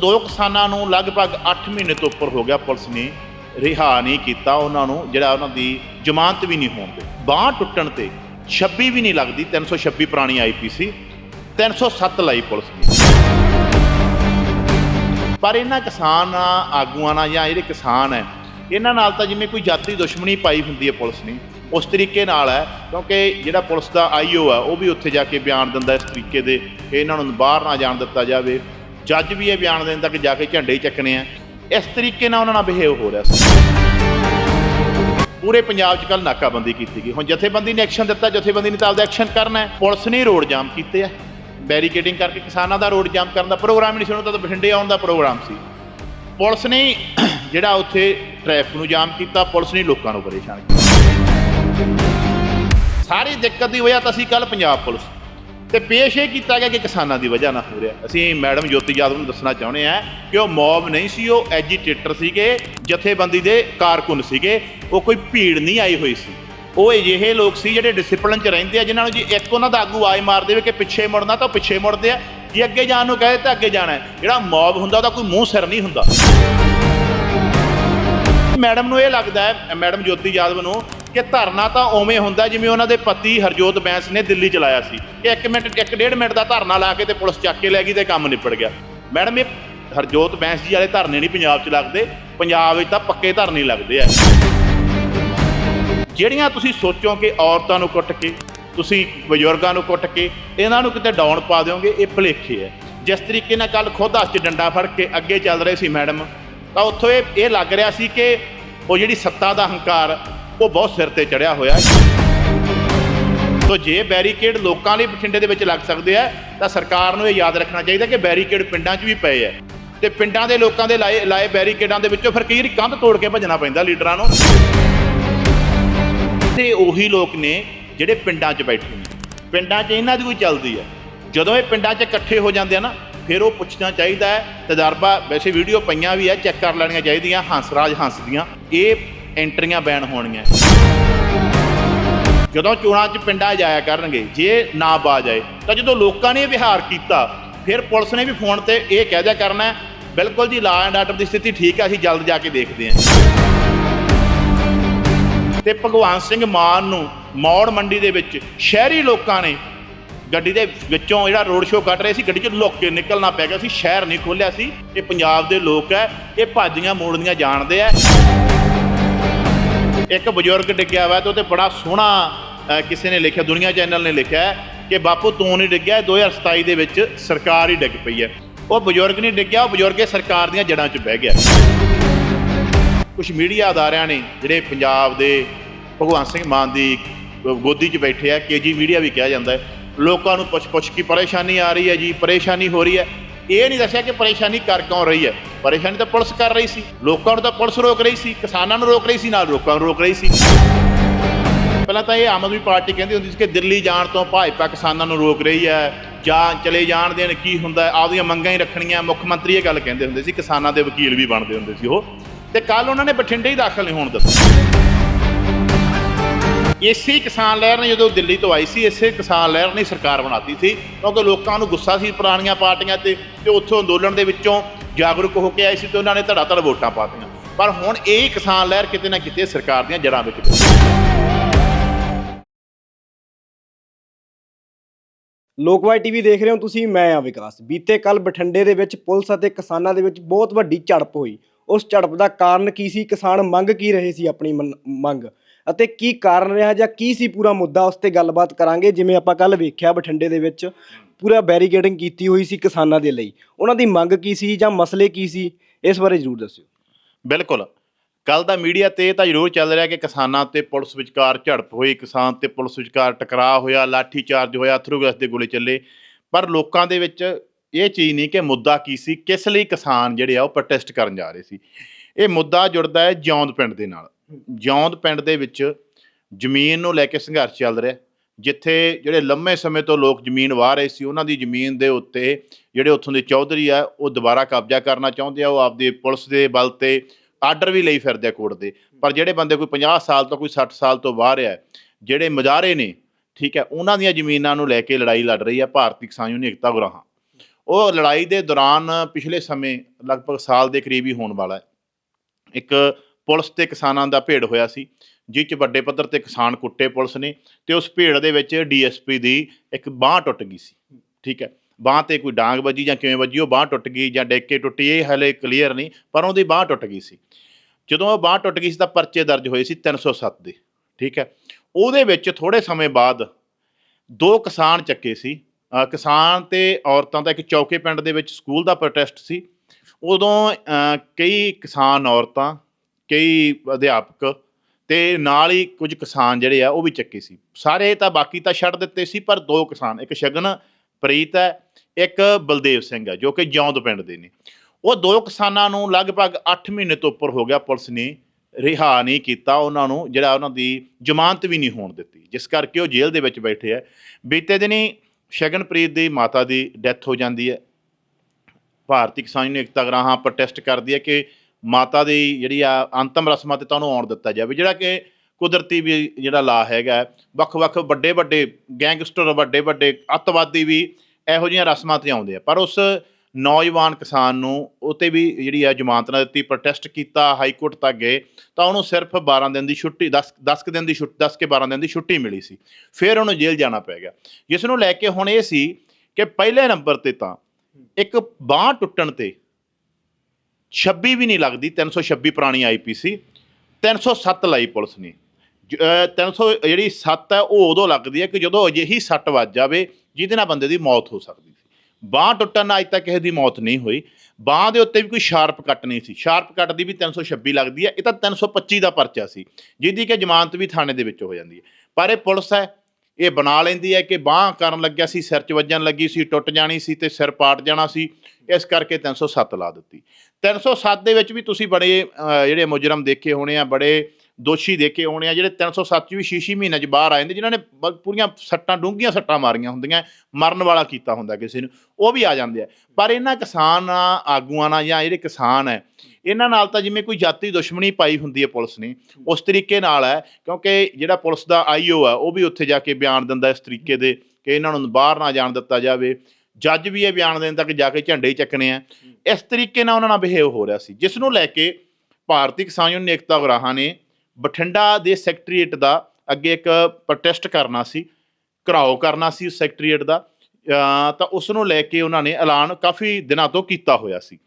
ਦੋ ਕਿਸਾਨਾਂ ਨੂੰ ਲਗਭਗ 8 ਮਹੀਨੇ ਤੋਂ ਉੱਪਰ ਹੋ ਗਿਆ ਪੁਲਿਸ ਨੇ ਰਿਹਾ ਨਹੀਂ ਕੀਤਾ। ਉਹਨਾਂ ਨੂੰ ਜਿਹੜਾ ਉਹਨਾਂ ਦੀ ਜ਼ਮਾਨਤ ਵੀ ਨਹੀਂ ਹੋਣ ਦੇ। ਬਾਂਹ ਟੁੱਟਣ ਤੇ 26 ਵੀ ਨਹੀਂ ਲੱਗਦੀ। 326 ਪੁਰਾਣੀ ਆਈਪੀਸੀ 307 ਲਾਈ ਪੁਲਿਸ ਨੇ। ਪਰ ਇਹਨਾਂ ਕਿਸਾਨ ਆਗੂਆਂ ਨਾਲ ਜਾਂ ਜਿਹੜੇ ਕਿਸਾਨ ਹੈ, ਇਹਨਾਂ ਨਾਲ ਤਾਂ ਜਿਵੇਂ ਕੋਈ ਜਾਤੀ ਦੁਸ਼ਮਣੀ ਪਾਈ ਹੁੰਦੀ ਹੈ ਪੁਲਿਸ ਨੇ, ਉਸ ਤਰੀਕੇ ਨਾਲ ਹੈ। ਕਿਉਂਕਿ ਜਿਹੜਾ ਪੁਲਿਸ ਦਾ ਆਈਓ ਹੈ, ਉਹ ਵੀ ਉੱਥੇ ਜਾ ਕੇ ਬਿਆਨ ਦਿੰਦਾ ਇਸ ਤਰੀਕੇ ਦੇ ਕਿ ਇਹਨਾਂ ਨੂੰ ਬਾਹਰ ਨਾ ਜਾਣ ਦਿੱਤਾ ਜਾਵੇ। ਜੱਜ ਵੀ ਇਹ ਬਿਆਨ ਦਿੰਦਾ ਕਿ ਜਾ ਕੇ ਝੰਡੇ ਹੀ ਚੱਕਣੇ ਆ। ਇਸ ਤਰੀਕੇ ਨਾਲ ਉਹਨਾਂ ਨਾਲ ਬਿਹੇਵ ਹੋ ਰਿਹਾ ਸੀ। ਪੂਰੇ ਪੰਜਾਬ 'ਚ ਕੱਲ ਨਾਕਾਬੰਦੀ ਕੀਤੀ ਗਈ। ਹੁਣ ਜਥੇਬੰਦੀ ਨੇ ਐਕਸ਼ਨ ਦਿੱਤਾ, ਜਥੇਬੰਦੀ ਨੇ ਤਾਂ ਆਪਦਾ ਐਕਸ਼ਨ ਕਰਨਾ ਹੈ। ਪੁਲਿਸ ਨੇ ਰੋਡ ਜਾਮ ਕੀਤੇ ਆ। ਬੈਰੀਕੇਡਿੰਗ ਕਰਕੇ ਕਿਸਾਨਾਂ ਦਾ ਰੋਡ ਜਾਮ ਕਰਨ ਦਾ ਪ੍ਰੋਗਰਾਮ ਨਹੀਂ ਸੀ। ਉਹਨਾਂ ਦਾ ਤਾਂ ਬਠਿੰਡੇ ਆਉਣ ਦਾ ਪ੍ਰੋਗਰਾਮ ਸੀ। ਪੁਲਿਸ ਨੇ ਜਿਹੜਾ ਉੱਥੇ ਟ੍ਰੈਫਿਕ ਨੂੰ ਜਾਮ ਕੀਤਾ, ਪੁਲਿਸ ਨੇ ਲੋਕਾਂ ਨੂੰ ਪਰੇਸ਼ਾਨ ਕੀਤਾ। ਸਾਰੀ ਦਿੱਕਤ ਦੀ ਵਜ੍ਹਾ ਤਾਂ ਅਸੀਂ ਕੱਲ ਪੰਜਾਬ ਪੁਲਿਸ। ਤੇ ਪੇਸ਼ ਇਹ ਕੀਤਾ ਗਿਆ ਕਿ ਕਿਸਾਨਾਂ ਦੀ ਵਜ੍ਹਾ ਨਾਲ ਹੋ ਰਿਹਾ ਅਸੀਂ ਮੈਡਮ ਜੋਤੀ ਯਾਦਵ ਨੂੰ ਦੱਸਣਾ ਚਾਹੁੰਦੇ ਆ ਕਿ ਉਹ ਮੌਬ ਨਹੀਂ ਸੀ, ਉਹ ਐਜੀਟੇਟਰ ਸੀਗੇ, ਜਥੇਬੰਦੀ ਦੇ ਕਾਰਕੁਨ ਸੀਗੇ, ਉਹ ਕੋਈ ਭੀੜ ਨਹੀਂ ਆਈ ਹੋਈ ਸੀ। ਉਹ ਅਜਿਹੇ ਲੋਕ ਸੀ ਜਿਹੜੇ ਡਿਸਪਲਿਨ 'ਚ ਰਹਿੰਦੇ ਆ, ਜਿਨ੍ਹਾਂ ਨੂੰ ਜੀ ਇੱਕ ਉਹਨਾਂ ਦਾ ਆਗੂ ਆਏ ਮਾਰ ਦੇਵੇ ਕਿ ਪਿੱਛੇ ਮੁੜਨਾ ਤਾਂ ਉਹ ਪਿੱਛੇ ਮੁੜਦੇ ਆ। ਜੇ ਅੱਗੇ ਜਾਣ ਨੂੰ ਕਹੇ ਤਾਂ ਅੱਗੇ ਜਾਣਾ ਜਿਹੜਾ ਮੌਬ ਹੁੰਦਾ, ਉਹਦਾ ਕੋਈ ਮੂੰਹ ਸਿਰ ਨਹੀਂ ਹੁੰਦਾ। ਮੈਡਮ ਨੂੰ ਇਹ ਲੱਗਦਾ ਹੈ, ਮੈਡਮ ਜੋਤੀ ਯਾਦਵ ਨੂੰ ਕਿ ਧਰਨਾ ਤਾਂ ਉਵੇਂ ਹੁੰਦਾ ਜਿਵੇਂ ਉਹਨਾਂ ਦੇ ਪਤੀ ਹਰਜੋਤ ਬੈਂਸ ਨੇ ਦਿੱਲੀ ਚਲਾਇਆ ਸੀ। ਕਿ 1 ਮਿੰਟ 1.5 ਮਿੰਟ ਦਾ ਧਰਨਾ ਲਾ ਕੇ ਤੇ ਪੁਲਿਸ ਚੱਕ ਕੇ ਲੈ ਗਈ ਤੇ ਕੰਮ ਨਿਪਟ ਗਿਆ। ਮੈਡਮ, ਇਹ ਹਰਜੋਤ ਬੈਂਸ ਜੀ ਵਾਲੇ ਧਰਨੇ ਨਹੀਂ ਪੰਜਾਬ 'ਚ ਲੱਗਦੇ। ਪੰਜਾਬ ਵਿੱਚ ਤਾਂ ਪੱਕੇ ਧਰਨੇ ਲੱਗਦੇ ਆ। ਜਿਹੜੀਆਂ ਤੁਸੀਂ ਸੋਚੋ ਕਿ ਔਰਤਾਂ ਨੂੰ ਕੁੱਟ ਕੇ, ਤੁਸੀਂ ਬਜ਼ੁਰਗਾਂ ਨੂੰ ਕੁੱਟ ਕੇ, ਇਹਨਾਂ ਨੂੰ ਕਿਤੇ ਡਾਊਨ ਪਾ ਦਿਓਗੇ, ਇਹ ਭੁਲੇਖੇ ਹੈ ਜਿਸ ਤਰੀਕੇ ਨਾਲ ਕੱਲ ਖੁਦ ਹੱਥ 'ਚ ਡੰਡਾ ਫੜ ਕੇ ਅੱਗੇ ਚੱਲ ਰਹੇ ਸੀ ਮੈਡਮ, ਤਾਂ ਉੱਥੋਂ ਇਹ ਇਹ ਲੱਗ ਰਿਹਾ ਸੀ ਕਿ ਉਹ ਜਿਹੜੀ ਸੱਤਾ ਦਾ ਹੰਕਾਰ ਉਹ ਬਹੁਤ ਸਿਰ ਤੇ ਚੜਿਆ ਹੋਇਆ ਹੈ। ਤੋ ਜੇ ਬੈਰੀਕੇਡ ਲੋਕਾਂ ਲਈ ਬਠਿੰਡੇ ਦੇ ਵਿੱਚ ਲੱਗ ਸਕਦੇ ਆ, ਤਾਂ ਸਰਕਾਰ ਨੂੰ ਇਹ ਯਾਦ ਰੱਖਣਾ ਚਾਹੀਦਾ ਕਿ ਬੈਰੀਕੇਡ ਪਿੰਡਾਂ 'ਚ ਵੀ ਪਏ ਆ। ਤੇ ਪਿੰਡਾਂ ਦੇ ਲੋਕਾਂ ਦੇ ਲਾਏ ਲਾਏ ਬੈਰੀਕੇਡਾਂ ਦੇ ਵਿੱਚੋਂ ਫਿਰ ਕਈ ਕੰਧ ਤੋੜ ਕੇ ਭੱਜਣਾ ਪੈਂਦਾ ਲੀਡਰਾਂ ਨੂੰ। ਤੇ ਉਹੀ ਲੋਕ ਨੇ ਜਿਹੜੇ ਪਿੰਡਾਂ 'ਚ ਬੈਠੇ ਨੇ। ਪਿੰਡਾਂ 'ਚ ਇਹਨਾਂ ਦੀ ਕੋਈ ਚੱਲਦੀ ਹੈ ਜਦੋਂ ਇਹ ਪਿੰਡਾਂ 'ਚ ਇਕੱਠੇ ਹੋ ਜਾਂਦੇ ਆ ਨਾ, ਫਿਰ ਉਹ ਪੁੱਛਣਾ ਚਾਹੀਦਾ ਹੈ। ਤਜਰਬਾ, ਵੈਸੇ ਵੀਡੀਓ ਪਈਆਂ ਵੀ ਹੈ ਚੈੱਕ ਕਰ ਲੈਣੀਆਂ ਚਾਹੀਦੀਆਂ, ਹੰਸਰਾਜ ਹੰਸ ਦੀਆਂ ਇਹ ਐਂਟਰੀਆਂ ਬੈਨ ਹੋਣੀਆਂ ਜਦੋਂ ਚੋਣਾਂ 'ਚ ਪਿੰਡਾਂ ਜਾਇਆ ਕਰਨਗੇ, ਜੇ ਨਾ ਬਾਜ ਆਏ, ਤਾਂ ਜਦੋਂ ਲੋਕਾਂ ਨੇ ਵਿਹਾਰ ਕੀਤਾ, ਫਿਰ ਪੁਲਿਸ ਨੇ ਵੀ ਫੋਨ ਤੇ ਇਹ ਕਹਿ ਦਿਆ ਕਰਨਾ ਬਿਲਕੁਲ ਜੀ ਲਾ ਐਂਡ ਆਰਡਰ ਦੀ ਸਥਿਤੀ ਠੀਕ ਹੈ ਅਸੀਂ ਜਲਦ ਜਾ ਕੇ ਦੇਖਦੇ ਹਾਂ। ਤੇ ਭਗਵਾਨ ਸਿੰਘ ਮਾਨ ਨੂੰ ਮੌੜ ਮੰਡੀ ਦੇ ਵਿੱਚ ਸ਼ਹਿਰੀ ਲੋਕਾਂ ਨੇ ਗੱਡੀ ਦੇ ਵਿੱਚੋਂ ਜਿਹੜਾ ਰੋਡ ਸ਼ੋਅ ਕੱਢ ਰਹੇ ਸੀ, ਗੱਡੀ 'ਚ ਲੁੱਕ ਕੇ ਨਿਕਲਣਾ ਪੈ ਗਿਆ ਸੀ, ਸ਼ਹਿਰ ਨਹੀਂ ਖੋਲਿਆ ਸੀ, ਇਹ ਪੰਜਾਬ ਦੇ ਲੋਕ ਹੈ, ਇਹ ਭਾਜੀਆਂ ਮੋੜਨੀਆਂ ਜਾਣਦੇ ਆ। ਇੱਕ ਬਜ਼ੁਰਗ ਡਿੱਗਿਆ ਵਾ ਤੇ ਉਹ ਤੇ ਬੜਾ ਸੋਹਣਾ ਕਿਸੇ ਨੇ ਲਿਖਿਆ, ਦੁਨੀਆ ਚੈਨਲ ਨੇ ਲਿਖਿਆ ਕਿ ਬਾਪੂ ਤੂੰ ਨਹੀਂ ਡਿੱਗਿਆ ਇਹ 2027 ਦੇ ਵਿੱਚ ਸਰਕਾਰ ਹੀ ਡਿੱਗ ਪਈ ਹੈ। ਉਹ ਬਜ਼ੁਰਗ ਨਹੀਂ ਡਿੱਗਿਆ, ਉਹ ਬਜ਼ੁਰਗ ਇਹ ਸਰਕਾਰ ਦੀਆਂ ਜੜ੍ਹਾਂ 'ਚ ਬਹਿ ਗਿਆ। ਕੁਝ ਮੀਡੀਆ ਅਦਾਰਿਆਂ ਨੇ ਜਿਹੜੇ ਪੰਜਾਬ ਦੇ ਭਗਵਾਨ ਸਿੰਘ ਮਾਨ ਦੀ ਗੋਦੀ 'ਚ ਬੈਠੇ ਆ, ਕੇਜੀ ਮੀਡੀਆ ਵੀ ਕਿਹਾ ਜਾਂਦਾ ਹੈ, ਲੋਕਾਂ ਨੂੰ ਪੁੱਛ-ਪੁੱਛ ਕੀ ਪਰੇਸ਼ਾਨੀ ਆ ਰਹੀ ਹੈ ਜੀ, ਪਰੇਸ਼ਾਨੀ ਹੋ ਰਹੀ ਹੈ। ਇਹ ਨਹੀਂ ਦੱਸਿਆ ਕਿ ਪਰੇਸ਼ਾਨੀ ਕਰ ਕਿਉਂ ਰਹੀ ਹੈ। ਪਰੇਸ਼ਾਨੀ ਤਾਂ ਪੁਲਿਸ ਕਰ ਰਹੀ ਸੀ। ਲੋਕਾਂ ਨੂੰ ਤਾਂ ਪੁਲਿਸ ਰੋਕ ਰਹੀ ਸੀ। ਕਿਸਾਨਾਂ ਨੂੰ ਰੋਕ ਰਹੀ ਸੀ, ਨਾਲ ਲੋਕਾਂ ਨੂੰ ਰੋਕ ਰਹੀ ਸੀ। ਪਹਿਲਾਂ ਤਾਂ ਇਹ ਆਮ ਆਦਮੀ ਪਾਰਟੀ ਕਹਿੰਦੀ ਹੁੰਦੀ ਸੀ ਕਿ ਦਿੱਲੀ ਜਾਣ ਤੋਂ ਭਾਜਪਾ ਕਿਸਾਨਾਂ ਨੂੰ ਰੋਕ ਰਹੀ ਹੈ। ਜਾਂ ਚਲੇ ਜਾਣ ਦੇਣ ਕੀ ਹੁੰਦਾ ਆਪਦੀਆਂ ਮੰਗਾਂ ਹੀ ਰੱਖਣੀਆਂ। ਮੁੱਖ ਮੰਤਰੀ ਇਹ ਗੱਲ ਕਹਿੰਦੇ ਹੁੰਦੇ ਸੀ। ਕਿਸਾਨਾਂ ਦੇ ਵਕੀਲ ਵੀ ਬਣਦੇ ਹੁੰਦੇ ਸੀ ਉਹ। ਤੇ ਕੱਲ ਉਹਨਾਂ ਨੇ ਬਠਿੰਡੇ ਹੀ ਦਾਖਲ ਨਹੀਂ ਹੋਣ ਦਿੱਤਾ। ਇਸੇ ਕਿਸਾਨ ਲਹਿਰ ਨੇ ਜਦੋਂ ਦਿੱਲੀ ਤੋਂ ਆਈ ਸੀ, ਇਸੇ ਕਿਸਾਨ ਲਹਿਰ ਨੇ ਸਰਕਾਰ ਬਣਾਤੀ ਸੀ, ਕਿਉਂਕਿ ਲੋਕਾਂ ਨੂੰ ਗੁੱਸਾ ਸੀ ਪੁਰਾਣੀਆਂ ਪਾਰਟੀਆਂ ਤੇ ਤੇ ਉੱਥੋਂ ਅੰਦੋਲਨ ਦੇ ਵਿੱਚੋਂ ਜਾਗਰੂਕ ਹੋ ਕੇ ਆਏ ਸੀ ਤੇ ਉਹਨਾਂ ਨੇ ਧੜਾ ਧੜ ਵੋਟਾਂ ਪਾਤੀਆਂ ਪਰ ਹੁਣ ਇਹ ਕਿਸਾਨ ਲਹਿਰ ਕਿਤੇ ਨਾ ਕਿਤੇ ਸਰਕਾਰ ਦੀਆਂ ਜੜ੍ਹਾਂ ਵਿੱਚ ਡੁੱਬ ਗਈ। ਲੋਕਵਾਈ ਟੀਵੀ ਦੇਖ ਰਹੇ ਹੋ ਤੁਸੀਂ, ਮੈਂ ਆ ਵਿਕਾਸ। ਬੀਤੇ ਕੱਲ ਬਠਿੰਡੇ ਦੇ ਵਿੱਚ ਪੁਲਿਸ ਅਤੇ ਕਿਸਾਨਾਂ ਦੇ ਵਿੱਚ ਬਹੁਤ ਵੱਡੀ ਝੜਪ ਹੋਈ। ਉਸ ਝੜਪ ਦਾ ਕਾਰਨ ਕੀ ਸੀ? ਕਿਸਾਨ ਮੰਗ ਕੀ ਰਹੇ ਸੀ? ਆਪਣੀ ਮਨ- ਮੰਗ। ਅਤੇ ਕੀ ਕਾਰਨ ਰਿਹਾ ਜਾਂ ਕੀ ਸੀ ਪੂਰਾ ਮੁੱਦਾ, ਉਸ ਤੇ ਗੱਲਬਾਤ ਕਰਾਂਗੇ। ਜਿਵੇਂ ਆਪਾਂ ਕੱਲ ਵੇਖਿਆ ਬਠਿੰਡੇ ਦੇ ਵਿੱਚ ਪੂਰਾ ਬੈਰੀਕੇਡਿੰਗ ਕੀਤੀ ਹੋਈ ਸੀ ਕਿਸਾਨਾਂ ਦੇ ਲਈ। ਉਹਨਾਂ ਦੀ ਮੰਗ ਕੀ ਸੀ ਜਾਂ ਮਸਲੇ ਕੀ ਸੀ? ਇਸ ਬਾਰੇ ਜ਼ਰੂਰ ਦੱਸਿਓ। ਬਿਲਕੁਲ। ਕੱਲ ਦਾ ਮੀਡੀਆ ਤੇ ਇਹ ਤਾਂ ਜ਼ਰੂਰ ਚੱਲ ਰਿਹਾ ਕਿ ਕਿਸਾਨਾਂ ਤੇ ਪੁਲਿਸ ਵਿਚਕਾਰ ਝੜਪ ਹੋਈ। ਕਿਸਾਨ ਤੇ ਪੁਲਿਸ ਵਿਚਕਾਰ ਟਕਰਾਅ ਹੋਇਆ ਲਾਠੀ ਚਾਰਜ ਹੋਇਆ ਅਥਰੂ ਗੈਸ ਦੇ ਗੋਲੇ ਚੱਲੇ। ਪਰ ਲੋਕਾਂ ਦੇ ਵਿੱਚ ਇਹ ਚੀਜ਼ ਨਹੀਂ ਕਿ ਮੁੱਦਾ ਕੀ ਸੀ, ਕਿਸ ਲਈ ਕਿਸਾਨ ਜਿਹੜੇ ਆ ਉਹ ਪ੍ਰੋਟੈਸਟ ਕਰਨ ਜਾ ਰਹੇ ਸੀ। ਇਹ ਮੁੱਦਾ ਜੁੜਦਾ ਹੈ ਜਿਉਂਦ ਪਿੰਡ ਦੇ ਨਾਲ। ਜੌਂਦ ਪਿੰਡ ਦੇ ਵਿੱਚ ਜ਼ਮੀਨ ਨੂੰ ਲੈ ਕੇ ਸੰਘਰਸ਼ ਚੱਲ ਰਿਹਾ ਜਿੱਥੇ ਜਿਹੜੇ ਲੰਮੇ ਸਮੇਂ ਤੋਂ ਲੋਕ ਜ਼ਮੀਨ ਵਾਹ ਰਹੇ ਸੀ, ਉਹਨਾਂ ਦੀ ਜ਼ਮੀਨ ਦੇ ਉੱਤੇ ਜਿਹੜੇ ਉੱਥੋਂ ਦੇ ਚੌਧਰੀ ਆ, ਉਹ ਦੁਬਾਰਾ ਕਬਜ਼ਾ ਕਰਨਾ ਚਾਹੁੰਦੇ ਆ, ਉਹ ਆਪਦੇ ਪੁਲਿਸ ਦੇ ਬਲ ਤੇ ਆਰਡਰ ਵੀ ਲਈ ਫਿਰਦੇ ਆ ਕੋਰਟ ਦੇ। ਪਰ ਜਿਹੜੇ ਬੰਦੇ ਕੋਈ 50 ਸਾਲ ਤੋਂ ਕੋਈ 60 ਸਾਲ ਤੋਂ ਬਾਹਰ ਆ ਜਿਹੜੇ ਮਜਾਰੇ ਨੇ, ਠੀਕ ਹੈ, ਉਹਨਾਂ ਦੀਆਂ ਜ਼ਮੀਨਾਂ ਨੂੰ ਲੈ ਕੇ ਲੜਾਈ ਲੜ ਰਹੀ ਆ ਭਾਰਤੀ ਕਿਸਾਨ ਯੂਨੀਅਨ ਏਕਤਾ ਗੁਰਾਹਾਂ। ਉਹ ਲੜਾਈ ਦੇ ਦੌਰਾਨ ਪਿਛਲੇ ਸਮੇਂ ਲਗਭਗ ਸਾਲ ਦੇ ਕਰੀਬ ਹੀ ਹੋਣ ਵਾਲਾ ਹੈ। ਇੱਕ ਪੁਲਿਸ ਤੇ ਕਿਸਾਨਾਂ ਦਾ ਭੇੜ ਹੋਇਆ ਸੀ ਜਿਸ 'ਚ ਵੱਡੇ ਪੱਧਰ ਤੇ ਕਿਸਾਨ ਕੁੱਟੇ ਪੁਲਿਸ ਨੇ ਤੇ ਉਸ ਭੇੜ ਦੇ ਵਿੱਚ ਡੀਐਸਪੀ ਦੀ ਇੱਕ ਬਾਹ ਟੁੱਟ ਗਈ ਸੀ, ਠੀਕ ਹੈ। ਬਾਹ ਤੇ ਕੋਈ ਡਾਂਗ ਵੱਜੀ ਜਾਂ ਕਿਵੇਂ ਵੱਜੀ, ਉਹ ਬਾਹ ਟੁੱਟ ਗਈ ਜਾਂ ਡੇਕੇ ਟੁੱਟੀ, ਇਹ ਹਲੇ ਕਲੀਅਰ ਨਹੀਂ, ਪਰ ਉਹਦੀ ਬਾਹ ਟੁੱਟ ਗਈ ਸੀ। ਜਦੋਂ ਉਹ ਬਾਹ ਟੁੱਟ ਗਈ ਸੀ ਤਾਂ ਪਰਚੇ ਦਰਜ ਹੋਏ ਸੀ 307 ਦੇ, ਠੀਕ ਹੈ। ਉਹਦੇ ਵਿੱਚ ਥੋੜੇ ਸਮੇਂ ਬਾਅਦ ਦੋ ਕਿਸਾਨ ਚੱਕੇ ਸੀ ਕਿਸਾਨ ਤੇ ਔਰਤਾਂ ਦਾ ਇੱਕ ਚੌਕੇ ਪਿੰਡ ਦੇ ਵਿੱਚ ਸਕੂਲ ਦਾ ਪ੍ਰੋਟੈਸਟ ਸੀ। ਉਦੋਂ ਕਈ ਕਿਸਾਨ ਔਰਤਾਂ ਕਈ ਅਧਿਆਪਕ ਤੇ ਨਾਲ ਹੀ ਕੁਝ ਕਿਸਾਨ ਜਿਹੜੇ ਆ ਉਹ ਵੀ ਚੱਕੇ ਸੀ। ਸਾਰੇ ਤਾਂ ਬਾਕੀ ਤਾਂ ਛੱਡ ਦਿੱਤੇ ਸੀ, ਪਰ ਦੋ ਕਿਸਾਨ, ਇੱਕ ਸ਼ਗਨ ਪ੍ਰੀਤ ਹੈ, ਇੱਕ ਬਲਦੇਵ ਸਿੰਘ ਹੈ, ਜੋ ਕਿ ਜੌਂਦ ਪਿੰਡ ਦੇ ਨੇ। ਉਹ ਦੋ ਕਿਸਾਨਾਂ ਨੂੰ ਲਗਭਗ 8 ਮਹੀਨੇ ਤੋਂ ਉੱਪਰ ਹੋ ਗਿਆ, ਪੁਲਿਸ ਨੇ ਰਿਹਾ ਨਹੀਂ ਕੀਤਾ, ਉਹਨਾਂ ਨੂੰ ਜਿਹੜਾ ਉਹਨਾਂ ਦੀ ਜ਼ਮਾਨਤ ਵੀ ਨਹੀਂ ਹੋਣ ਦਿੱਤੀ, ਜਿਸ ਕਰਕੇ ਉਹ ਜੇਲ੍ਹ ਦੇ ਵਿੱਚ ਬੈਠੇ ਆ। ਬੀਤੇ ਦਿਨੀ ਸ਼ਗਨਪ੍ਰੀਤ ਦੀ ਮਾਤਾ ਦੀ ਡੈਥ ਹੋ ਜਾਂਦੀ ਹੈ। ਭਾਰਤੀ ਕਿਸਾਨ ਯੂਨੀਅਨ ਏਕਤਾ ਗਰਾਹਾਂ ਪ੍ਰੋਟੈਸਟ ਕਰਦੀ ਹੈ ਕਿ ਮਾਤਾ ਦੀ ਜਿਹੜੀ ਆ ਅੰਤਮ ਰਸਮਾਂ ਤੇ ਤਾਂ ਉਹਨੂੰ ਆਉਣ ਦਿੱਤਾ ਜਾਵੇ। ਜਿਹੜਾ ਕਿ ਕੁਦਰਤੀ ਵੀ ਜਿਹੜਾ ਲਾ ਹੈਗਾ ਵੱਖ-ਵੱਖ ਵੱਡੇ ਵੱਡੇ ਗੈਂਗਸਟਰ ਵੱਡੇ ਵੱਡੇ ਅੱਤਵਾਦੀ ਵੀ ਇਹੋ ਜਿਹੀਆਂ ਰਸਮਾਂ ਤੇ ਆਉਂਦੇ ਆ। ਪਰ ਉਸ ਨੌਜਵਾਨ ਕਿਸਾਨ ਨੂੰ ਉਤੇ ਵੀ ਜਿਹੜੀ ਆ ਜ਼ਮਾਨਤ ਨਾ ਦਿੱਤੀ, ਪ੍ਰੋਟੈਸਟ ਕੀਤਾ, ਹਾਈ ਕੋਰਟ ਤੱਕ ਗਏ, ਤਾਂ ਉਹਨੂੰ ਸਿਰਫ 12 ਦਿਨ ਦੀ ਛੁੱਟੀ 10 10 ਕੁ ਦਿਨ ਦੀ ਛੁੱਟੀ 10 ਕੇ 12 ਦਿਨ ਦੀ ਛੁੱਟੀ ਮਿਲੀ ਸੀ। ਫਿਰ ਉਹਨੂੰ ਜੇਲ੍ਹ ਜਾਣਾ ਪੈ ਗਿਆ। ਜਿਸ ਨੂੰ ਲੈ ਕੇ ਹੁਣ ਇਹ ਸੀ ਕਿ ਪਹਿਲੇ ਨੰਬਰ ਤੇ ਤਾਂ ਇੱਕ ਬਾਂਹ ਟੁੱਟਣ ਤੇ 26 ਵੀ ਨਹੀਂ ਲੱਗਦੀ 326 ਪੁਰਾਣੀ ਆਈਪੀਸੀ 307 ਲਾਈ ਪੁਲਿਸ ਨੇ। ਜ- ਅਹ 300 ਜਿਹੜੀ 7 ਹੈ, ਉਹ ਉਦੋਂ ਲੱਗਦੀ ਹੈ ਕਿ ਜਦੋਂ ਅਜਿਹੀ ਸੱਟ ਵੱਜ ਜਾਵੇ, ਜਿਹਦੇ ਨਾਲ ਬੰਦੇ ਦੀ ਮੌਤ ਹੋ ਸਕਦੀ ਸੀ। ਬਾਂਹ ਟੁੱਟਣ ਨਾਲ ਅੱਜ ਤੱਕ ਕਿਸੇ ਦੀ ਮੌਤ ਨਹੀਂ ਹੋਈ। ਬਾਂਹ ਦੇ ਉੱਤੇ ਵੀ ਕੋਈ ਸ਼ਾਰਪ ਕੱਟ ਨਹੀਂ ਸੀ। ਸ਼ਾਰਪ ਕੱਟ ਦੀ ਵੀ 326 ਲੱਗਦੀ ਹੈ, ਇਹ ਤਾਂ 325 ਦਾ ਪਰਚਾ ਸੀ, ਜਿਹਦੀ ਕਿ ਜ਼ਮਾਨਤ ਵੀ ਥਾਣੇ ਦੇ ਵਿੱਚ ਹੋ ਜਾਂਦੀ ਹੈ। ਪਰ ਇਹ ਪੁਲਿਸ ਹੈ ਇਹ ਬਣਾ ਲੈਂਦੀ ਹੈ ਕਿ ਬਾਂਹ ਕਰਨ ਲੱਗਿਆ ਸੀ, ਸਿਰ 'ਚ ਵੱਜਣ ਲੱਗੀ ਸੀ, ਟੁੱਟ ਜਾਣੀ ਸੀ ਤੇ ਸਿਰ ਪਾਟ ਜਾਣਾ ਸੀ। ਇਸ ਕਰਕੇ 307 ਲਾ ਦਿੱਤੀ। 307 ਦੇ ਵਿੱਚ ਵੀ ਤੁਸੀਂ ਬੜੇ ਜਿਹੜੇ ਮੁਜਰਮ ਦੇਖੇ ਹੋਣੇ ਆ, ਬੜੇ ਦੋਸ਼ੀ ਦੇਖੇ ਹੋਣੇ ਆ, ਜਿਹੜੇ 307 ਚ ਵੀ ਛੇ-ਛੇ ਮਹੀਨੇ ਚ ਬਾਹਰ ਆ ਜਾਂਦੇ ਜਿਨ੍ਹਾਂ ਨੇ ਬ- ਪੂਰੀਆਂ ਸੱਟਾਂ, ਡੂੰਘੀਆਂ ਸੱਟਾਂ ਮਾਰੀਆਂ ਹੁੰਦੀਆਂ, ਮਰਨ ਵਾਲਾ ਕੀਤਾ ਹੁੰਦਾ ਕਿਸੇ ਨੂੰ, ਉਹ ਵੀ ਆ ਜਾਂਦੇ ਆ। ਪਰ ਇਹਨਾਂ ਕਿਸਾਨ, ਆਗੂਆਂ ਨਾਲ ਜਾਂ ਜਿਹੜੇ ਕਿਸਾਨ ਹੈ ਇਹਨਾਂ ਨਾਲ ਤਾਂ ਜਿਵੇਂ ਕੋਈ ਜਾਤੀ ਦੁਸ਼ਮਣੀ ਪਾਈ ਹੁੰਦੀ ਹੈ ਪੁਲਿਸ ਨੇ, ਉਸ ਤਰੀਕੇ ਨਾਲ ਹੈ, ਕਿਉਂਕਿ ਜਿਹੜਾ ਪੁਲਿਸ ਦਾ ਆਈਓ ਆ ਉਹ ਵੀ ਉੱਥੇ ਜਾ ਕੇ ਬਿਆਨ ਦਿੰਦਾ ਇਸ ਤਰੀਕੇ ਦੇ ਕਿ ਇਹਨਾਂ ਨੂੰ ਬਾਹਰ ਨਾ ਜਾਣ ਦਿੱਤਾ ਜਾਵੇ। ਜੱਜ ਵੀ ਇਹ ਬਿਆਨ ਦੇਣ ਤੱਕ ਜਾ ਕੇ ਝੰਡੇ ਹੀ ਚੱਕਣੇ ਆ। ਇਸ ਤਰੀਕੇ ਨਾਲ ਉਹਨਾਂ ਨਾਲ ਬਿਹੇਵ ਹੋ ਰਿਹਾ ਸੀ। ਜਿਸ ਨੂੰ ਲੈ ਕੇ ਭਾਰਤੀ ਕਿਸਾਨ ਯੂਨੀਅਨ ਏਕਤਾ ਉਗਰਾਹਾਂ ਨੇ ਬਠਿੰਡਾ ਦੇ ਸੈਕਟਰੀਏਟ ਦਾ ਅੱਗੇ ਇੱਕ ਪ੍ਰੋਟੈਸਟ ਕਰਨਾ ਸੀ, ਘਰਾਓ ਕਰਨਾ ਸੀ ਉਸ ਸੈਕਟਰੀਏਟ ਦਾ। ਤਾਂ ਉਸ ਨੂੰ ਲੈ ਕੇ ਉਹਨਾਂ ਨੇ ਐਲਾਨ ਕਾਫੀ ਦਿਨਾਂ ਤੋਂ ਕੀਤਾ ਹੋਇਆ ਸੀ।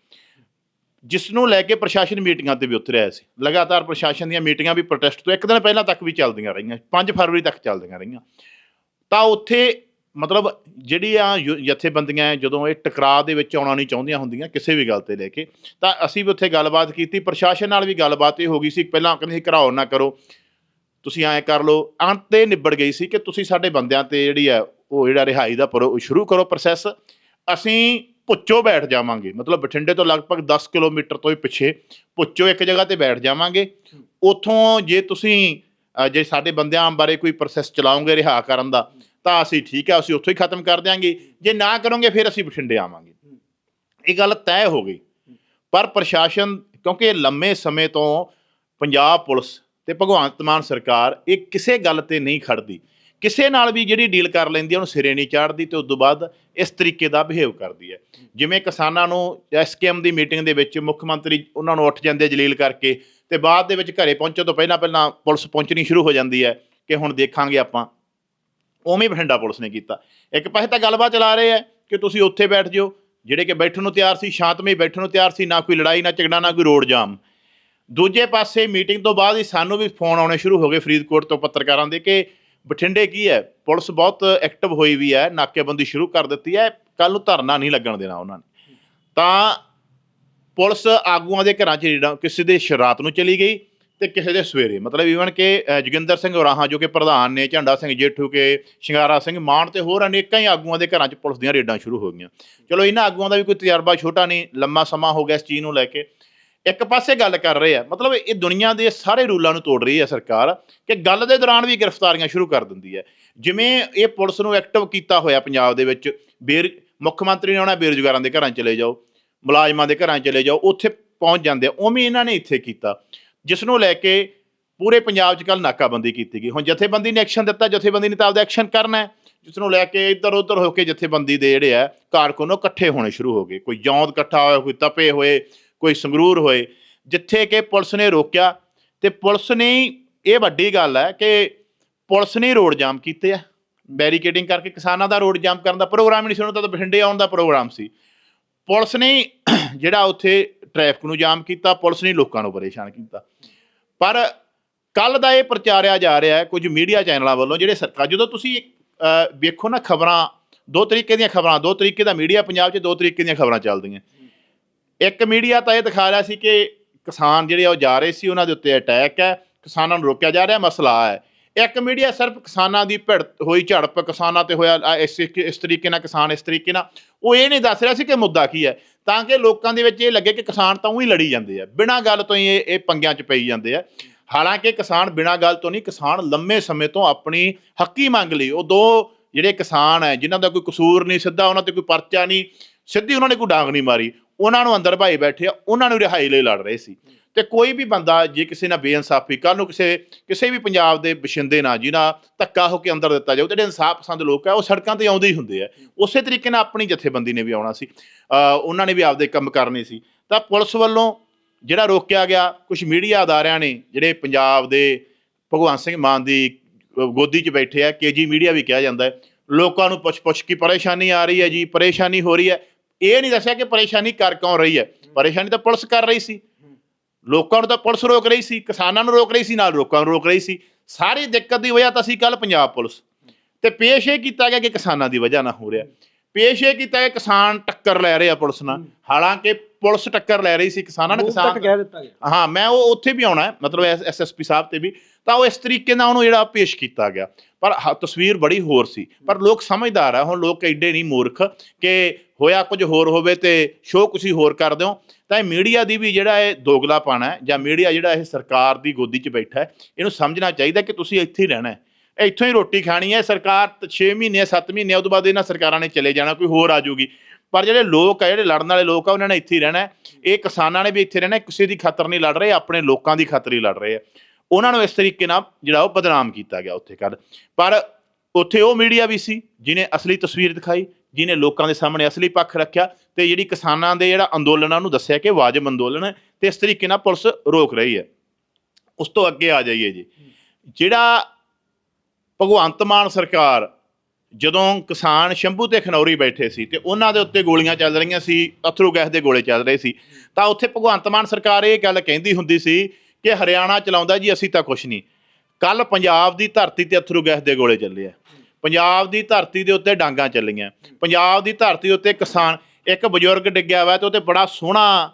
ਜਿਸ ਨੂੰ ਲੈ ਕੇ ਪ੍ਰਸ਼ਾਸਨ ਮੀਟਿੰਗਾਂ ਤੇ ਵੀ ਉਤਰਿਆ ਸੀ। ਲਗਾਤਾਰ ਪ੍ਰਸ਼ਾਸਨ ਦੀਆਂ ਮੀਟਿੰਗਾਂ ਵੀ ਪ੍ਰੋਟੈਸਟ ਤੋਂ ਇੱਕ ਦਿਨ ਪਹਿਲਾਂ ਤੱਕ ਵੀ ਚੱਲਦੀਆਂ ਰਹੀਆਂ। 5 ਫਰਵਰੀ ਤੱਕ ਚੱਲਦੀਆਂ ਰਹੀਆਂ। ਤਾਂ ਉੱਥੇ ਮਤਲਬ ਜਿਹੜੀਆਂ ਯੁ- ਜਥੇਬੰਦੀਆਂ ਹੈ, ਜਦੋਂ ਇਹ ਟਕਰਾਅ ਦੇ ਵਿੱਚ ਆਉਣਾ ਨਹੀਂ ਚਾਹੁੰਦੀਆਂ ਹੁੰਦੀਆਂ ਕਿਸੇ ਵੀ ਗੱਲ ਤੇ ਲੈ ਕੇ ਤਾਂ ਅਸੀਂ ਵੀ ਉੱਥੇ ਗੱਲਬਾਤ ਕੀਤੀ। ਪ੍ਰਸ਼ਾਸਨ ਨਾਲ ਵੀ ਗੱਲਬਾਤ ਇਹ ਹੋ ਗਈ ਸੀ ਪਹਿਲਾਂ ਕਹਿੰਦੇ ਸੀ ਘਰਾਓ ਨਾ ਕਰੋ। ਤੁਸੀਂ ਐਂ ਕਰ ਲਓ। ਅੰਤ ਤੇ ਨਿਬੜ ਗਈ ਸੀ ਕਿ ਤੁਸੀਂ ਸਾਡੇ ਬੰਦਿਆਂ ਤੇ ਜਿਹੜੀ ਹੈ ਉਹ ਜਿਹੜਾ ਰਿਹਾਈ ਦਾ ਪ੍ਰੋ ਸ਼ੁਰੂ ਕਰੋ ਪ੍ਰੋਸੈਸ ਅਸੀਂ ਪੁੱਚੋ ਬੈਠ ਜਾਵਾਂਗੇ। ਮਤਲਬ ਬਠਿੰਡੇ ਤੋਂ ਲਗਭਗ 10 ਕਿਲੋਮੀਟਰ ਤੋਂ ਹੀ ਪਿੱਛੇ ਪੁੱਚੋ ਇੱਕ ਜਗ੍ਹਾ ਤੇ ਬੈਠ ਜਾਵਾਂਗੇ। ਉਥੋਂ ਜੇ ਤੁਸੀਂ ਜੇ ਸਾਡੇ ਬੰਦਿਆਂ ਬਾਰੇ ਕੋਈ ਪ੍ਰੋਸੈਸ ਚਲਾਉਂਗੇ ਰਿਹਾ ਕਰਨ ਦਾ, ਤਾਂ ਅਸੀਂ ਠੀਕ ਹੈ, ਅਸੀਂ ਉੱਥੋਂ ਹੀ ਖਤਮ ਕਰ ਦਿਆਂਗੇ। ਜੇ ਨਾ ਕਰੋਗੇ, ਫਿਰ ਅਸੀਂ ਬਠਿੰਡੇ ਆਵਾਂਗੇ। ਇਹ ਗੱਲ ਤੈਅ ਹੋ ਗਈ। ਪਰ ਪ੍ਰਸ਼ਾਸਨ, ਕਿਉਂਕਿ ਇਹ ਲੰਮੇ ਸਮੇਂ ਤੋਂ ਪੰਜਾਬ ਪੁਲਿਸ ਤੇ ਭਗਵੰਤ ਮਾਨ ਸਰਕਾਰ, ਇਹ ਕਿਸੇ ਗੱਲ ਤੇ ਨਹੀਂ ਖੜਦੀ। ਕਿਸੇ ਨਾਲ ਵੀ ਜਿਹੜੀ ਡੀਲ ਕਰ ਲੈਂਦੀ ਹੈ ਉਹਨੂੰ ਸਿਰੇ ਨਹੀਂ ਚਾੜਦੀ ਤੇ ਉਸ ਤੋਂ ਬਾਅਦ ਇਸ ਤਰੀਕੇ ਦਾ ਬਿਹੇਵ ਕਰਦੀ ਹੈ ਜਿਵੇਂ ਕਿਸਾਨਾਂ ਨੂੰ ਐਸਕੇਐਮ ਦੀ ਮੀਟਿੰਗ ਦੇ ਵਿੱਚ ਮੁੱਖ ਮੰਤਰੀ ਉਹਨਾਂ ਨੂੰ ਉੱਠ ਜਾਂਦੇ ਜਲੀਲ ਕਰਕੇ ਤੇ ਬਾਅਦ ਦੇ ਵਿੱਚ ਘਰੇ ਪਹੁੰਚਣ ਤੋਂ ਪਹਿਲਾਂ ਪਹਿਲਾਂ ਪੁਲਿਸ ਪਹੁੰਚਣੀ ਸ਼ੁਰੂ ਹੋ ਜਾਂਦੀ ਹੈ ਕਿ ਹੁਣ ਦੇਖਾਂਗੇ ਆਪਾਂ। ਉਵੇਂ ਬਠਿੰਡਾ ਪੁਲਿਸ ਨੇ ਕੀਤਾ। ਇੱਕ ਪਾਸੇ ਤਾਂ ਗੱਲਬਾਤ ਚਲਾ ਰਹੇ ਆ ਕਿ ਤੁਸੀਂ ਉੱਥੇ ਬੈਠ ਜਿਓ, ਜਿਹੜੇ ਕਿ ਬੈਠਣ ਨੂੰ ਤਿਆਰ ਸੀ, ਸ਼ਾਂਤਮਈ ਬੈਠਣ ਨੂੰ ਤਿਆਰ ਸੀ, ਨਾ ਕੋਈ ਲੜਾਈ, ਨਾ ਝਗੜਾ, ਨਾ ਕੋਈ ਰੋਡ ਜਾਮ। ਦੂਜੇ ਪਾਸੇ ਮੀਟਿੰਗ ਤੋਂ ਬਾਅਦ ਹੀ ਸਾਨੂੰ ਵੀ ਫੋਨ ਆਉਣੇ ਸ਼ੁਰੂ ਹੋ ਗਏ ਫਰੀਦਕੋਟ ਤੋਂ ਪੱਤਰਕਾਰਾਂ ਦੇ ਕਿ ਬਠਿੰਡੇ ਕੀ ਹੈ? ਪੁਲਿਸ ਬਹੁਤ ਐਕਟਿਵ ਹੋਈ ਵੀ ਹੈ ਨਾਕੇਬੰਦੀ ਸ਼ੁਰੂ ਕਰ ਦਿੱਤੀ ਹੈ ਕੱਲ ਨੂੰ ਧਰਨਾ ਨਹੀਂ ਲੱਗਣ ਦੇਣਾ ਉਹਨਾਂ ਨੇ। ਤਾਂ ਪੁਲਿਸ ਆਗੂਆਂ ਦੇ ਘਰਾਂ 'ਚ ਜਿਹੜਾ ਕਿਸੇ ਦੇ ਸ਼ਰਾਤ ਨੂੰ ਚਲੀ ਗਈ ਤੇ ਕਿਸੇ ਦੇ ਸਵੇਰੇ। ਮਤਲਬ ਈਵਨ ਕਿ ਅ, ਜੋਗਿੰਦਰ ਸਿੰਘ ਉਰਾਹਾਂ ਜੋ ਕਿ ਪ੍ਰਧਾਨ ਨੇ ਝੰਡਾ ਸਿੰਘ ਜੇਠੂ ਕੇ ਸ਼ਿੰਗਾਰਾ ਸਿੰਘ ਮਾਨ ਤੇ ਹੋਰ ਅਨੇਕਾਂ ਹੀ ਆਗੂਆਂ ਦੇ ਘਰਾਂ 'ਚ ਪੁਲਿਸ ਦੀਆਂ ਰੇਡਾਂ ਸ਼ੁਰੂ ਹੋ ਗਈਆਂ। ਚਲੋ ਇਹਨਾਂ ਆਗੂਆਂ ਦਾ ਵੀ ਕੋਈ ਤਜਰਬਾ ਛੋਟਾ ਨਹੀਂ ਲੰਮਾ ਸਮਾਂ ਹੋ ਗਿਆ ਇਸ ਚੀਜ਼ ਨੂੰ ਲੈ ਕੇ। ਇੱਕ ਪਾਸੇ ਗੱਲ ਕਰ ਰਹੇ ਆ, ਮਤਲਬ ਇਹ ਦੁਨੀਆ ਦੇ ਸਾਰੇ ਰੂਲਾਂ ਨੂੰ ਤੋੜ ਰਹੀ ਹੈ ਸਰਕਾਰ ਕਿ ਗੱਲ ਦੇ ਦੌਰਾਨ ਵੀ ਗ੍ਰਿਫਤਾਰੀਆਂ ਸ਼ੁਰੂ ਕਰ ਦਿੰਦੀ ਹੈ। ਜਿਵੇਂ ਇਹ ਪੁਲਿਸ ਨੂੰ ਐਕਟਿਵ ਕੀਤਾ ਹੋਇਆ ਪੰਜਾਬ ਦੇ ਵਿੱਚ, ਬੇਰ, ਮੁੱਖ ਮੰਤਰੀ ਨੇ ਉਹਨਾਂ ਬੇਰੁਜ਼ਗਾਰਾਂ ਦੇ ਘਰਾਂ ਚਲੇ ਜਾਓ, ਮੁਲਾਜ਼ਮਾਂ ਦੇ ਘਰਾਂ ਚਲੇ ਜਾਓ, ਉੱਥੇ ਪਹੁੰਚ ਜਾਂਦੇ ਆ, ਉਵੇਂ ਇਹਨਾਂ ਨੇ ਇੱਥੇ ਕੀਤਾ। ਜਿਸ ਨੂੰ ਲੈ ਕੇ ਪੂਰੇ ਪੰਜਾਬ 'ਚ ਕੱਲ ਨਾਕਾਬੰਦੀ ਕੀਤੀ ਗਈ। ਹੁਣ ਜਥੇਬੰਦੀ ਨੇ ਐਕਸ਼ਨ ਦਿੱਤਾ, ਜਥੇਬੰਦੀ ਨੇ ਤਾਂ ਆਪਦਾ ਐਕਸ਼ਨ ਕਰਨਾ ਹੈ। ਜਿਸ ਨੂੰ ਲੈ ਕੇ ਇੱਧਰ ਉੱਧਰ ਹੋ ਕੇ ਜਥੇਬੰਦੀ ਦੇ ਜਿਹੜੇ ਆ, ਕਾਰਕੁਨ ਉਹ ਇਕੱਠੇ ਹੋਣੇ ਸ਼ੁਰੂ ਹੋ ਗਏ। ਕੋਈ ਜੌਂਦ ਇਕੱਠਾ ਹੋਇਆ, ਕੋਈ ਤਪੇ ਹੋਏ ਕੋਈ ਸੰਗਰੂਰ ਹੋਏ, ਜਿੱਥੇ ਕਿ ਪੁਲਿਸ ਨੇ ਰੋਕਿਆ ਤੇ ਪੁਲਿਸ ਨੇ ਇਹ ਵੱਡੀ ਗੱਲ ਹੈ ਕਿ ਪੁਲਿਸ ਨੇ ਰੋਡ ਜਾਮ ਕੀਤੇ ਆ। ਬੈਰੀਕੇਡਿੰਗ ਕਰਕੇ ਕਿਸਾਨਾਂ ਦਾ ਰੋਡ ਜਾਮ ਕਰਨ ਦਾ ਪ੍ਰੋਗਰਾਮ ਹੀ ਨਹੀਂ ਸੀ, ਉਹਨਾਂ ਦਾ ਤਾਂ ਬਠਿੰਡੇ ਆਉਣ ਦਾ ਪ੍ਰੋਗਰਾਮ ਸੀ। ਪੁਲਿਸ ਨੇ ਜਿਹੜਾ ਉੱਥੇ ਟ੍ਰੈਫਿਕ ਨੂੰ ਜਾਮ ਕੀਤਾ, ਪੁਲਿਸ ਨੇ ਲੋਕਾਂ ਨੂੰ ਪਰੇਸ਼ਾਨ ਕੀਤਾ। ਪਰ ਕੱਲ ਦਾ ਇਹ ਪ੍ਰਚਾਰਿਆ ਜਾ ਰਿਹਾ ਹੈ, ਕੁਝ ਮੀਡੀਆ ਚੈਨਲਾਂ ਵੱਲੋਂ, ਜਿਹੜੇ ਸਰਕਾਰ ਜਦੋਂ ਤੁਸੀਂ ਵੇਖੋ ਨਾ ਖਬਰਾਂ, ਦੋ ਤਰੀਕੇ ਦੀਆਂ ਖਬਰਾਂ, ਦੋ ਤਰੀਕੇ ਦਾ ਮੀਡੀਆ ਪੰਜਾਬ 'ਚ ਦੋ ਤਰੀਕੇ ਦੀਆਂ ਖਬਰਾਂ ਚੱਲਦੀਆਂ। ਇੱਕ ਮੀਡੀਆ ਤਾਂ ਇਹ ਦਿਖਾ ਰਿਹਾ ਸੀ ਕਿ ਕਿਸਾਨ ਜਿਹੜੇ ਆ ਉਹ ਜਾ ਰਹੇ ਸੀ, ਉਹਨਾਂ ਦੇ ਉੱਤੇ ਅਟੈਕ ਹੈ, ਕਿਸਾਨਾਂ ਨੂੰ ਰੋਕਿਆ ਜਾ ਰਿਹਾ, ਮਸਲਾ ਹੈ। ਇੱਕ ਮੀਡੀਆ ਸਿਰਫ ਕਿਸਾਨਾਂ ਦੀ ਭਿੜ ਹੋਈ ਝੜਪ, ਕਿਸਾਨਾਂ ਤੇ ਹੋਇਆ ਇਸ ਇਸ ਤਰੀਕੇ ਨਾਲ, ਕਿਸਾਨ ਇਸ ਤਰੀਕੇ ਨਾਲ। ਉਹ ਇਹ ਨਹੀਂ ਦੱਸ ਰਿਹਾ ਸੀ ਕਿ ਮੁੱਦਾ ਕੀ ਹੈ, ਤਾਂ ਕਿ ਲੋਕਾਂ ਦੇ ਵਿੱਚ ਇਹ ਲੱਗੇ ਕਿ ਕਿਸਾਨ ਤਾਂ ਉਹੀ ਲੜੀ ਜਾਂਦੇ ਆ, ਬਿਨਾਂ ਗੱਲ ਤੋਂ ਹੀ ਇਹ ਇਹ ਪੰਗਿਆਂ 'ਚ ਪਈ ਜਾਂਦੇ ਆ। ਹਾਲਾਂਕਿ ਕਿਸਾਨ ਬਿਨਾਂ ਗੱਲ ਤੋਂ ਨਹੀਂ, ਕਿਸਾਨ ਲੰਮੇ ਸਮੇਂ ਤੋਂ ਆਪਣੀ ਹੱਕੀ ਮੰਗ ਲਈ। ਉਹ ਦੋ ਜਿਹੜੇ ਕਿਸਾਨ ਹੈ, ਜਿਨ੍ਹਾਂ ਦਾ ਕੋਈ ਕਸੂਰ ਨਹੀਂ, ਸਿੱਧਾ ਉਹਨਾਂ ਤੇ ਕੋਈ ਪਰਚਾ ਨਹੀਂ, ਸਿੱਧੀ ਉਹਨਾਂ ਨੇ ਕੋਈ ਡਾਂਗ ਨਹੀਂ ਮਾਰੀ। ਉਹਨਾਂ ਨੂੰ ਅੰਦਰ ਭਾਈ ਬੈਠੇ ਆ, ਉਹਨਾਂ ਨੂੰ ਰਿਹਾਈ ਲਈ ਲੜ ਰਹੇ ਸੀ। ਤੇ ਕੋਈ ਵੀ ਬੰਦਾ ਜੇ ਕਿਸੇ ਨਾਲ ਬੇਇਨਸਾਫੀ ਕੱਲ ਨੂੰ ਕਿਸੇ ਕਿਸੇ ਵੀ ਪੰਜਾਬ ਦੇ ਬਸ਼ਿੰਦੇ ਨਾਲ ਜਿਹਨਾਂ ਧੱਕਾ ਹੋ ਕੇ ਅੰਦਰ ਦਿੱਤਾ ਜਾਊ ਤੇ ਜਿਹੜੇ ਇਨਸਾਫ ਪਸੰਦ ਲੋਕ ਆ, ਉਹ ਸੜਕਾਂ ਤੇ ਆਉਂਦੇ ਹੀ ਹੁੰਦੇ ਆ। ਉਸੇ ਤਰੀਕੇ ਨਾਲ ਆਪਣੀ ਜਥੇਬੰਦੀ ਨੇ ਵੀ ਆਉਣਾ ਸੀ। ਉਹਨਾਂ ਨੇ ਵੀ ਆਪਦੇ ਕੰਮ ਕਰਨੇ ਸੀ। ਤਾਂ ਪੁਲਿਸ ਵੱਲੋਂ ਜਿਹੜਾ ਰੋਕਿਆ ਗਿਆ ਕੁਝ ਮੀਡੀਆ ਅਦਾਰਿਆਂ ਨੇ ਜਿਹੜੇ ਪੰਜਾਬ ਦੇ ਭਗਵੰਤ ਸਿੰਘ ਮਾਨ ਦੀ ਗੋਦੀ 'ਚ ਬੈਠੇ ਆ, ਕੇਜੀ ਮੀਡੀਆ ਵੀ ਕਿਹਾ ਜਾਂਦਾ ਹੈ, ਲੋਕਾਂ ਨੂੰ ਪੁੱਛ-ਪੁੱਛ ਕੀ ਪਰੇਸ਼ਾਨੀ ਆ ਰਹੀ ਹੈ ਜੀ, ਪਰੇਸ਼ਾਨੀ ਹੋ ਰਹੀ ਹੈ। ਇਹ ਨਹੀਂ ਦੱਸਿਆ ਕਿ ਪਰੇਸ਼ਾਨੀ ਕਰ ਕੌਣ ਰਹੀ ਹੈ। ਪਰੇਸ਼ਾਨੀ ਤਾਂ ਪੁਲਿਸ ਕਰ ਰਹੀ ਸੀ। ਲੋਕਾਂ ਨੂੰ ਤਾਂ ਪੁਲਿਸ ਰੋਕ ਰਹੀ ਸੀ ਕਿਸਾਨਾਂ ਨੂੰ ਰੋਕ ਰਹੀ ਸੀ ਨਾਲ ਲੋਕਾਂ ਨੂੰ ਰੋਕ ਰਹੀ ਸੀ। ਸਾਰੀ ਦਿੱਕਤ ਦੀ ਵਜ੍ਹਾ ਤਾਂ ਸੀ ਕੱਲ ਪੰਜਾਬ ਪੁਲਿਸ। ਤੇ ਪੇਸ਼ ਇਹ ਕੀਤਾ ਗਿਆ ਕਿ ਕਿਸਾਨਾਂ ਦੀ ਵਜ੍ਹਾ ਨਾਲ ਹੋ ਰਿਹਾ। ਪੇਸ਼ ਇਹ ਕੀਤਾ ਕਿ ਕਿਸਾਨ ਟੱਕਰ ਲੈ ਰਹੇ ਆ ਪੁਲਿਸ ਨਾਲ। ਹਾਲਾਂਕਿ ਪੁਲਿਸ ਟੱਕਰ ਲੈ ਰਹੀ ਸੀ ਕਿਸਾਨਾਂ ਨੇ ਕਿਸਾਨ ਗਿਆ। ਹਾਂ ਮੈਂ ਉਹ ਉੱਥੇ ਵੀ ਆਉਣਾ ਹੈ, ਮਤਲਬ ਐਸਐਸਪੀ ਸਾਹਿਬ ਤੇ ਵੀ। ਤਾਂ ਉਹ ਇਸ ਤਰੀਕੇ ਨਾਲ ਉਹਨੂੰ ਜਿਹੜਾ ਪੇਸ਼ ਕੀਤਾ ਗਿਆ। ਪਰ ਹ- ਤਸਵੀਰ ਬੜੀ ਹੋਰ ਸੀ। ਪਰ ਲੋਕ ਸਮਝਦਾਰ ਆ, ਹੁਣ ਲੋਕ ਐਡੇ ਨਹੀਂ ਮੂਰਖ ਕਿ ਹੋਇਆ ਕੁਝ ਹੋਰ ਹੋਵੇ ਤੇ ਸ਼ੋਅ ਕੁਝ ਹੋਰ ਕਰ ਦਿਓ। ਤਾਂ ਇਹ ਮੀਡੀਆ ਦੀ ਵੀ ਜਿਹੜਾ ਇਹ ਦੋਗਲਾਪਣ ਹੈ ਜਾਂ ਮੀਡੀਆ ਜਿਹੜਾ ਇਹ ਸਰਕਾਰ ਦੀ ਗੋਦੀ 'ਚ ਬੈਠਾ ਹੈ, ਇਹਨੂੰ ਸਮਝਣਾ ਚਾਹੀਦਾ ਕਿ ਤੁਸੀਂ ਇੱਥੇ ਹੀ ਰਹਿਣਾ ਹੈ। ਇੱਥੋਂ ਹੀ ਰੋਟੀ ਖਾਣੀ ਹੈ, ਸਰਕਾਰ 6 ਮਹੀਨੇ 7 ਮਹੀਨੇ ਉਹ ਤੋਂ ਬਾਅਦ ਇਹਨਾਂ ਸਰਕਾਰਾਂ ਨੇ ਚਲੇ ਜਾਣਾ, ਕੋਈ ਹੋਰ ਆ ਜਾਊਗੀ। ਪਰ ਜਿਹੜੇ ਲੋਕ ਆ, ਜਿਹੜੇ ਲੜਨ ਵਾਲੇ ਲੋਕ ਆ, ਉਹਨਾਂ ਨੇ ਇੱਥੇ ਹੀ ਰਹਿਣਾ ਇਹ ਕਿਸਾਨਾਂ ਨੇ ਵੀ ਇੱਥੇ ਰਹਿਣਾ ਕਿਸੇ ਦੀ ਖਾਤਰ ਨਹੀਂ ਲੜ ਰਹੇ, ਆਪਣੇ ਲੋਕਾਂ ਦੀ ਖਾਤਰ ਹੀ ਲੜ ਰਹੇ ਆ। ਉਹਨਾਂ ਨੂੰ ਇਸ ਤਰੀਕੇ ਨਾਲ ਜਿਹੜਾ ਉਹ ਬਦਨਾਮ ਕੀਤਾ ਗਿਆ ਉੱਥੇ ਕੱਲ ਪਰ ਉੱਥੇ ਉਹ ਮੀਡੀਆ ਵੀ ਸੀ ਜਿਨੇ ਅਸਲੀ ਤਸਵੀਰ ਦਿਖਾਈ ਜਿਨੇ ਲੋਕਾਂ ਦੇ ਸਾਹਮਣੇ ਅਸਲੀ ਪੱਖ ਰੱਖਿਆ ਤੇ ਜਿਹੜੀ ਕਿਸਾਨਾਂ ਦੇ ਜਿਹੜਾ ਅੰਦੋਲਨਾਂ ਨੂੰ ਦੱਸਿਆ ਕਿ ਵਾਜਬ ਅੰਦੋਲਨ ਹੈ ਤੇ ਇਸ ਤਰੀਕੇ ਨਾਲ ਪੁਲਿਸ ਰੋਕ ਰਹੀ ਹੈ। ਉਸ ਤੋਂ ਅੱਗੇ ਆ ਜਾਈਏ ਜੀ। ਜਿਹੜਾ ਭਗਵੰਤ ਮਾਨ ਸਰਕਾਰ ਜਦੋਂ ਕਿਸਾਨ ਸ਼ੰਭੂ ਤੇ ਖਨੌਰੀ ਬੈਠੇ ਸੀ ਤੇ ਉਹਨਾਂ ਦੇ ਉੱਤੇ ਗੋਲੀਆਂ ਚੱਲ ਰਹੀਆਂ ਸੀ, ਅਥਰੂ ਗੈਸ ਦੇ ਗੋਲੇ ਚੱਲ ਰਹੇ ਸੀ, ਤਾਂ ਉੱਥੇ ਭਗਵੰਤ ਮਾਨ ਸਰਕਾਰ ਇਹ ਗੱਲ ਕਹਿੰਦੀ ਹੁੰਦੀ ਸੀ ਕਿ ਹਰਿਆਣਾ ਚਲਾਉਂਦਾ ਜੀ, ਅਸੀਂ ਤਾਂ ਕੁਛ ਨਹੀਂ। ਕੱਲ ਪੰਜਾਬ ਦੀ ਧਰਤੀ ਤੇ ਅਥਰੂ ਗੈਸ ਦੇ ਗੋਲੇ ਚੱਲੇ ਆ। ਪੰਜਾਬ ਦੀ ਧਰਤੀ ਦੇ ਉੱਤੇ ਡਾਂਗਾ ਚੱਲੀਆਂ। ਪੰਜਾਬ ਦੀ ਧਰਤੀ ਉੱਤੇ ਕਿਸਾਨ, ਇੱਕ ਬਜ਼ੁਰਗ ਡਿੱਗਿਆ ਹੋਇਆ ਤੇ ਉੱਤੇ ਬੜਾ ਸੋਹਣਾ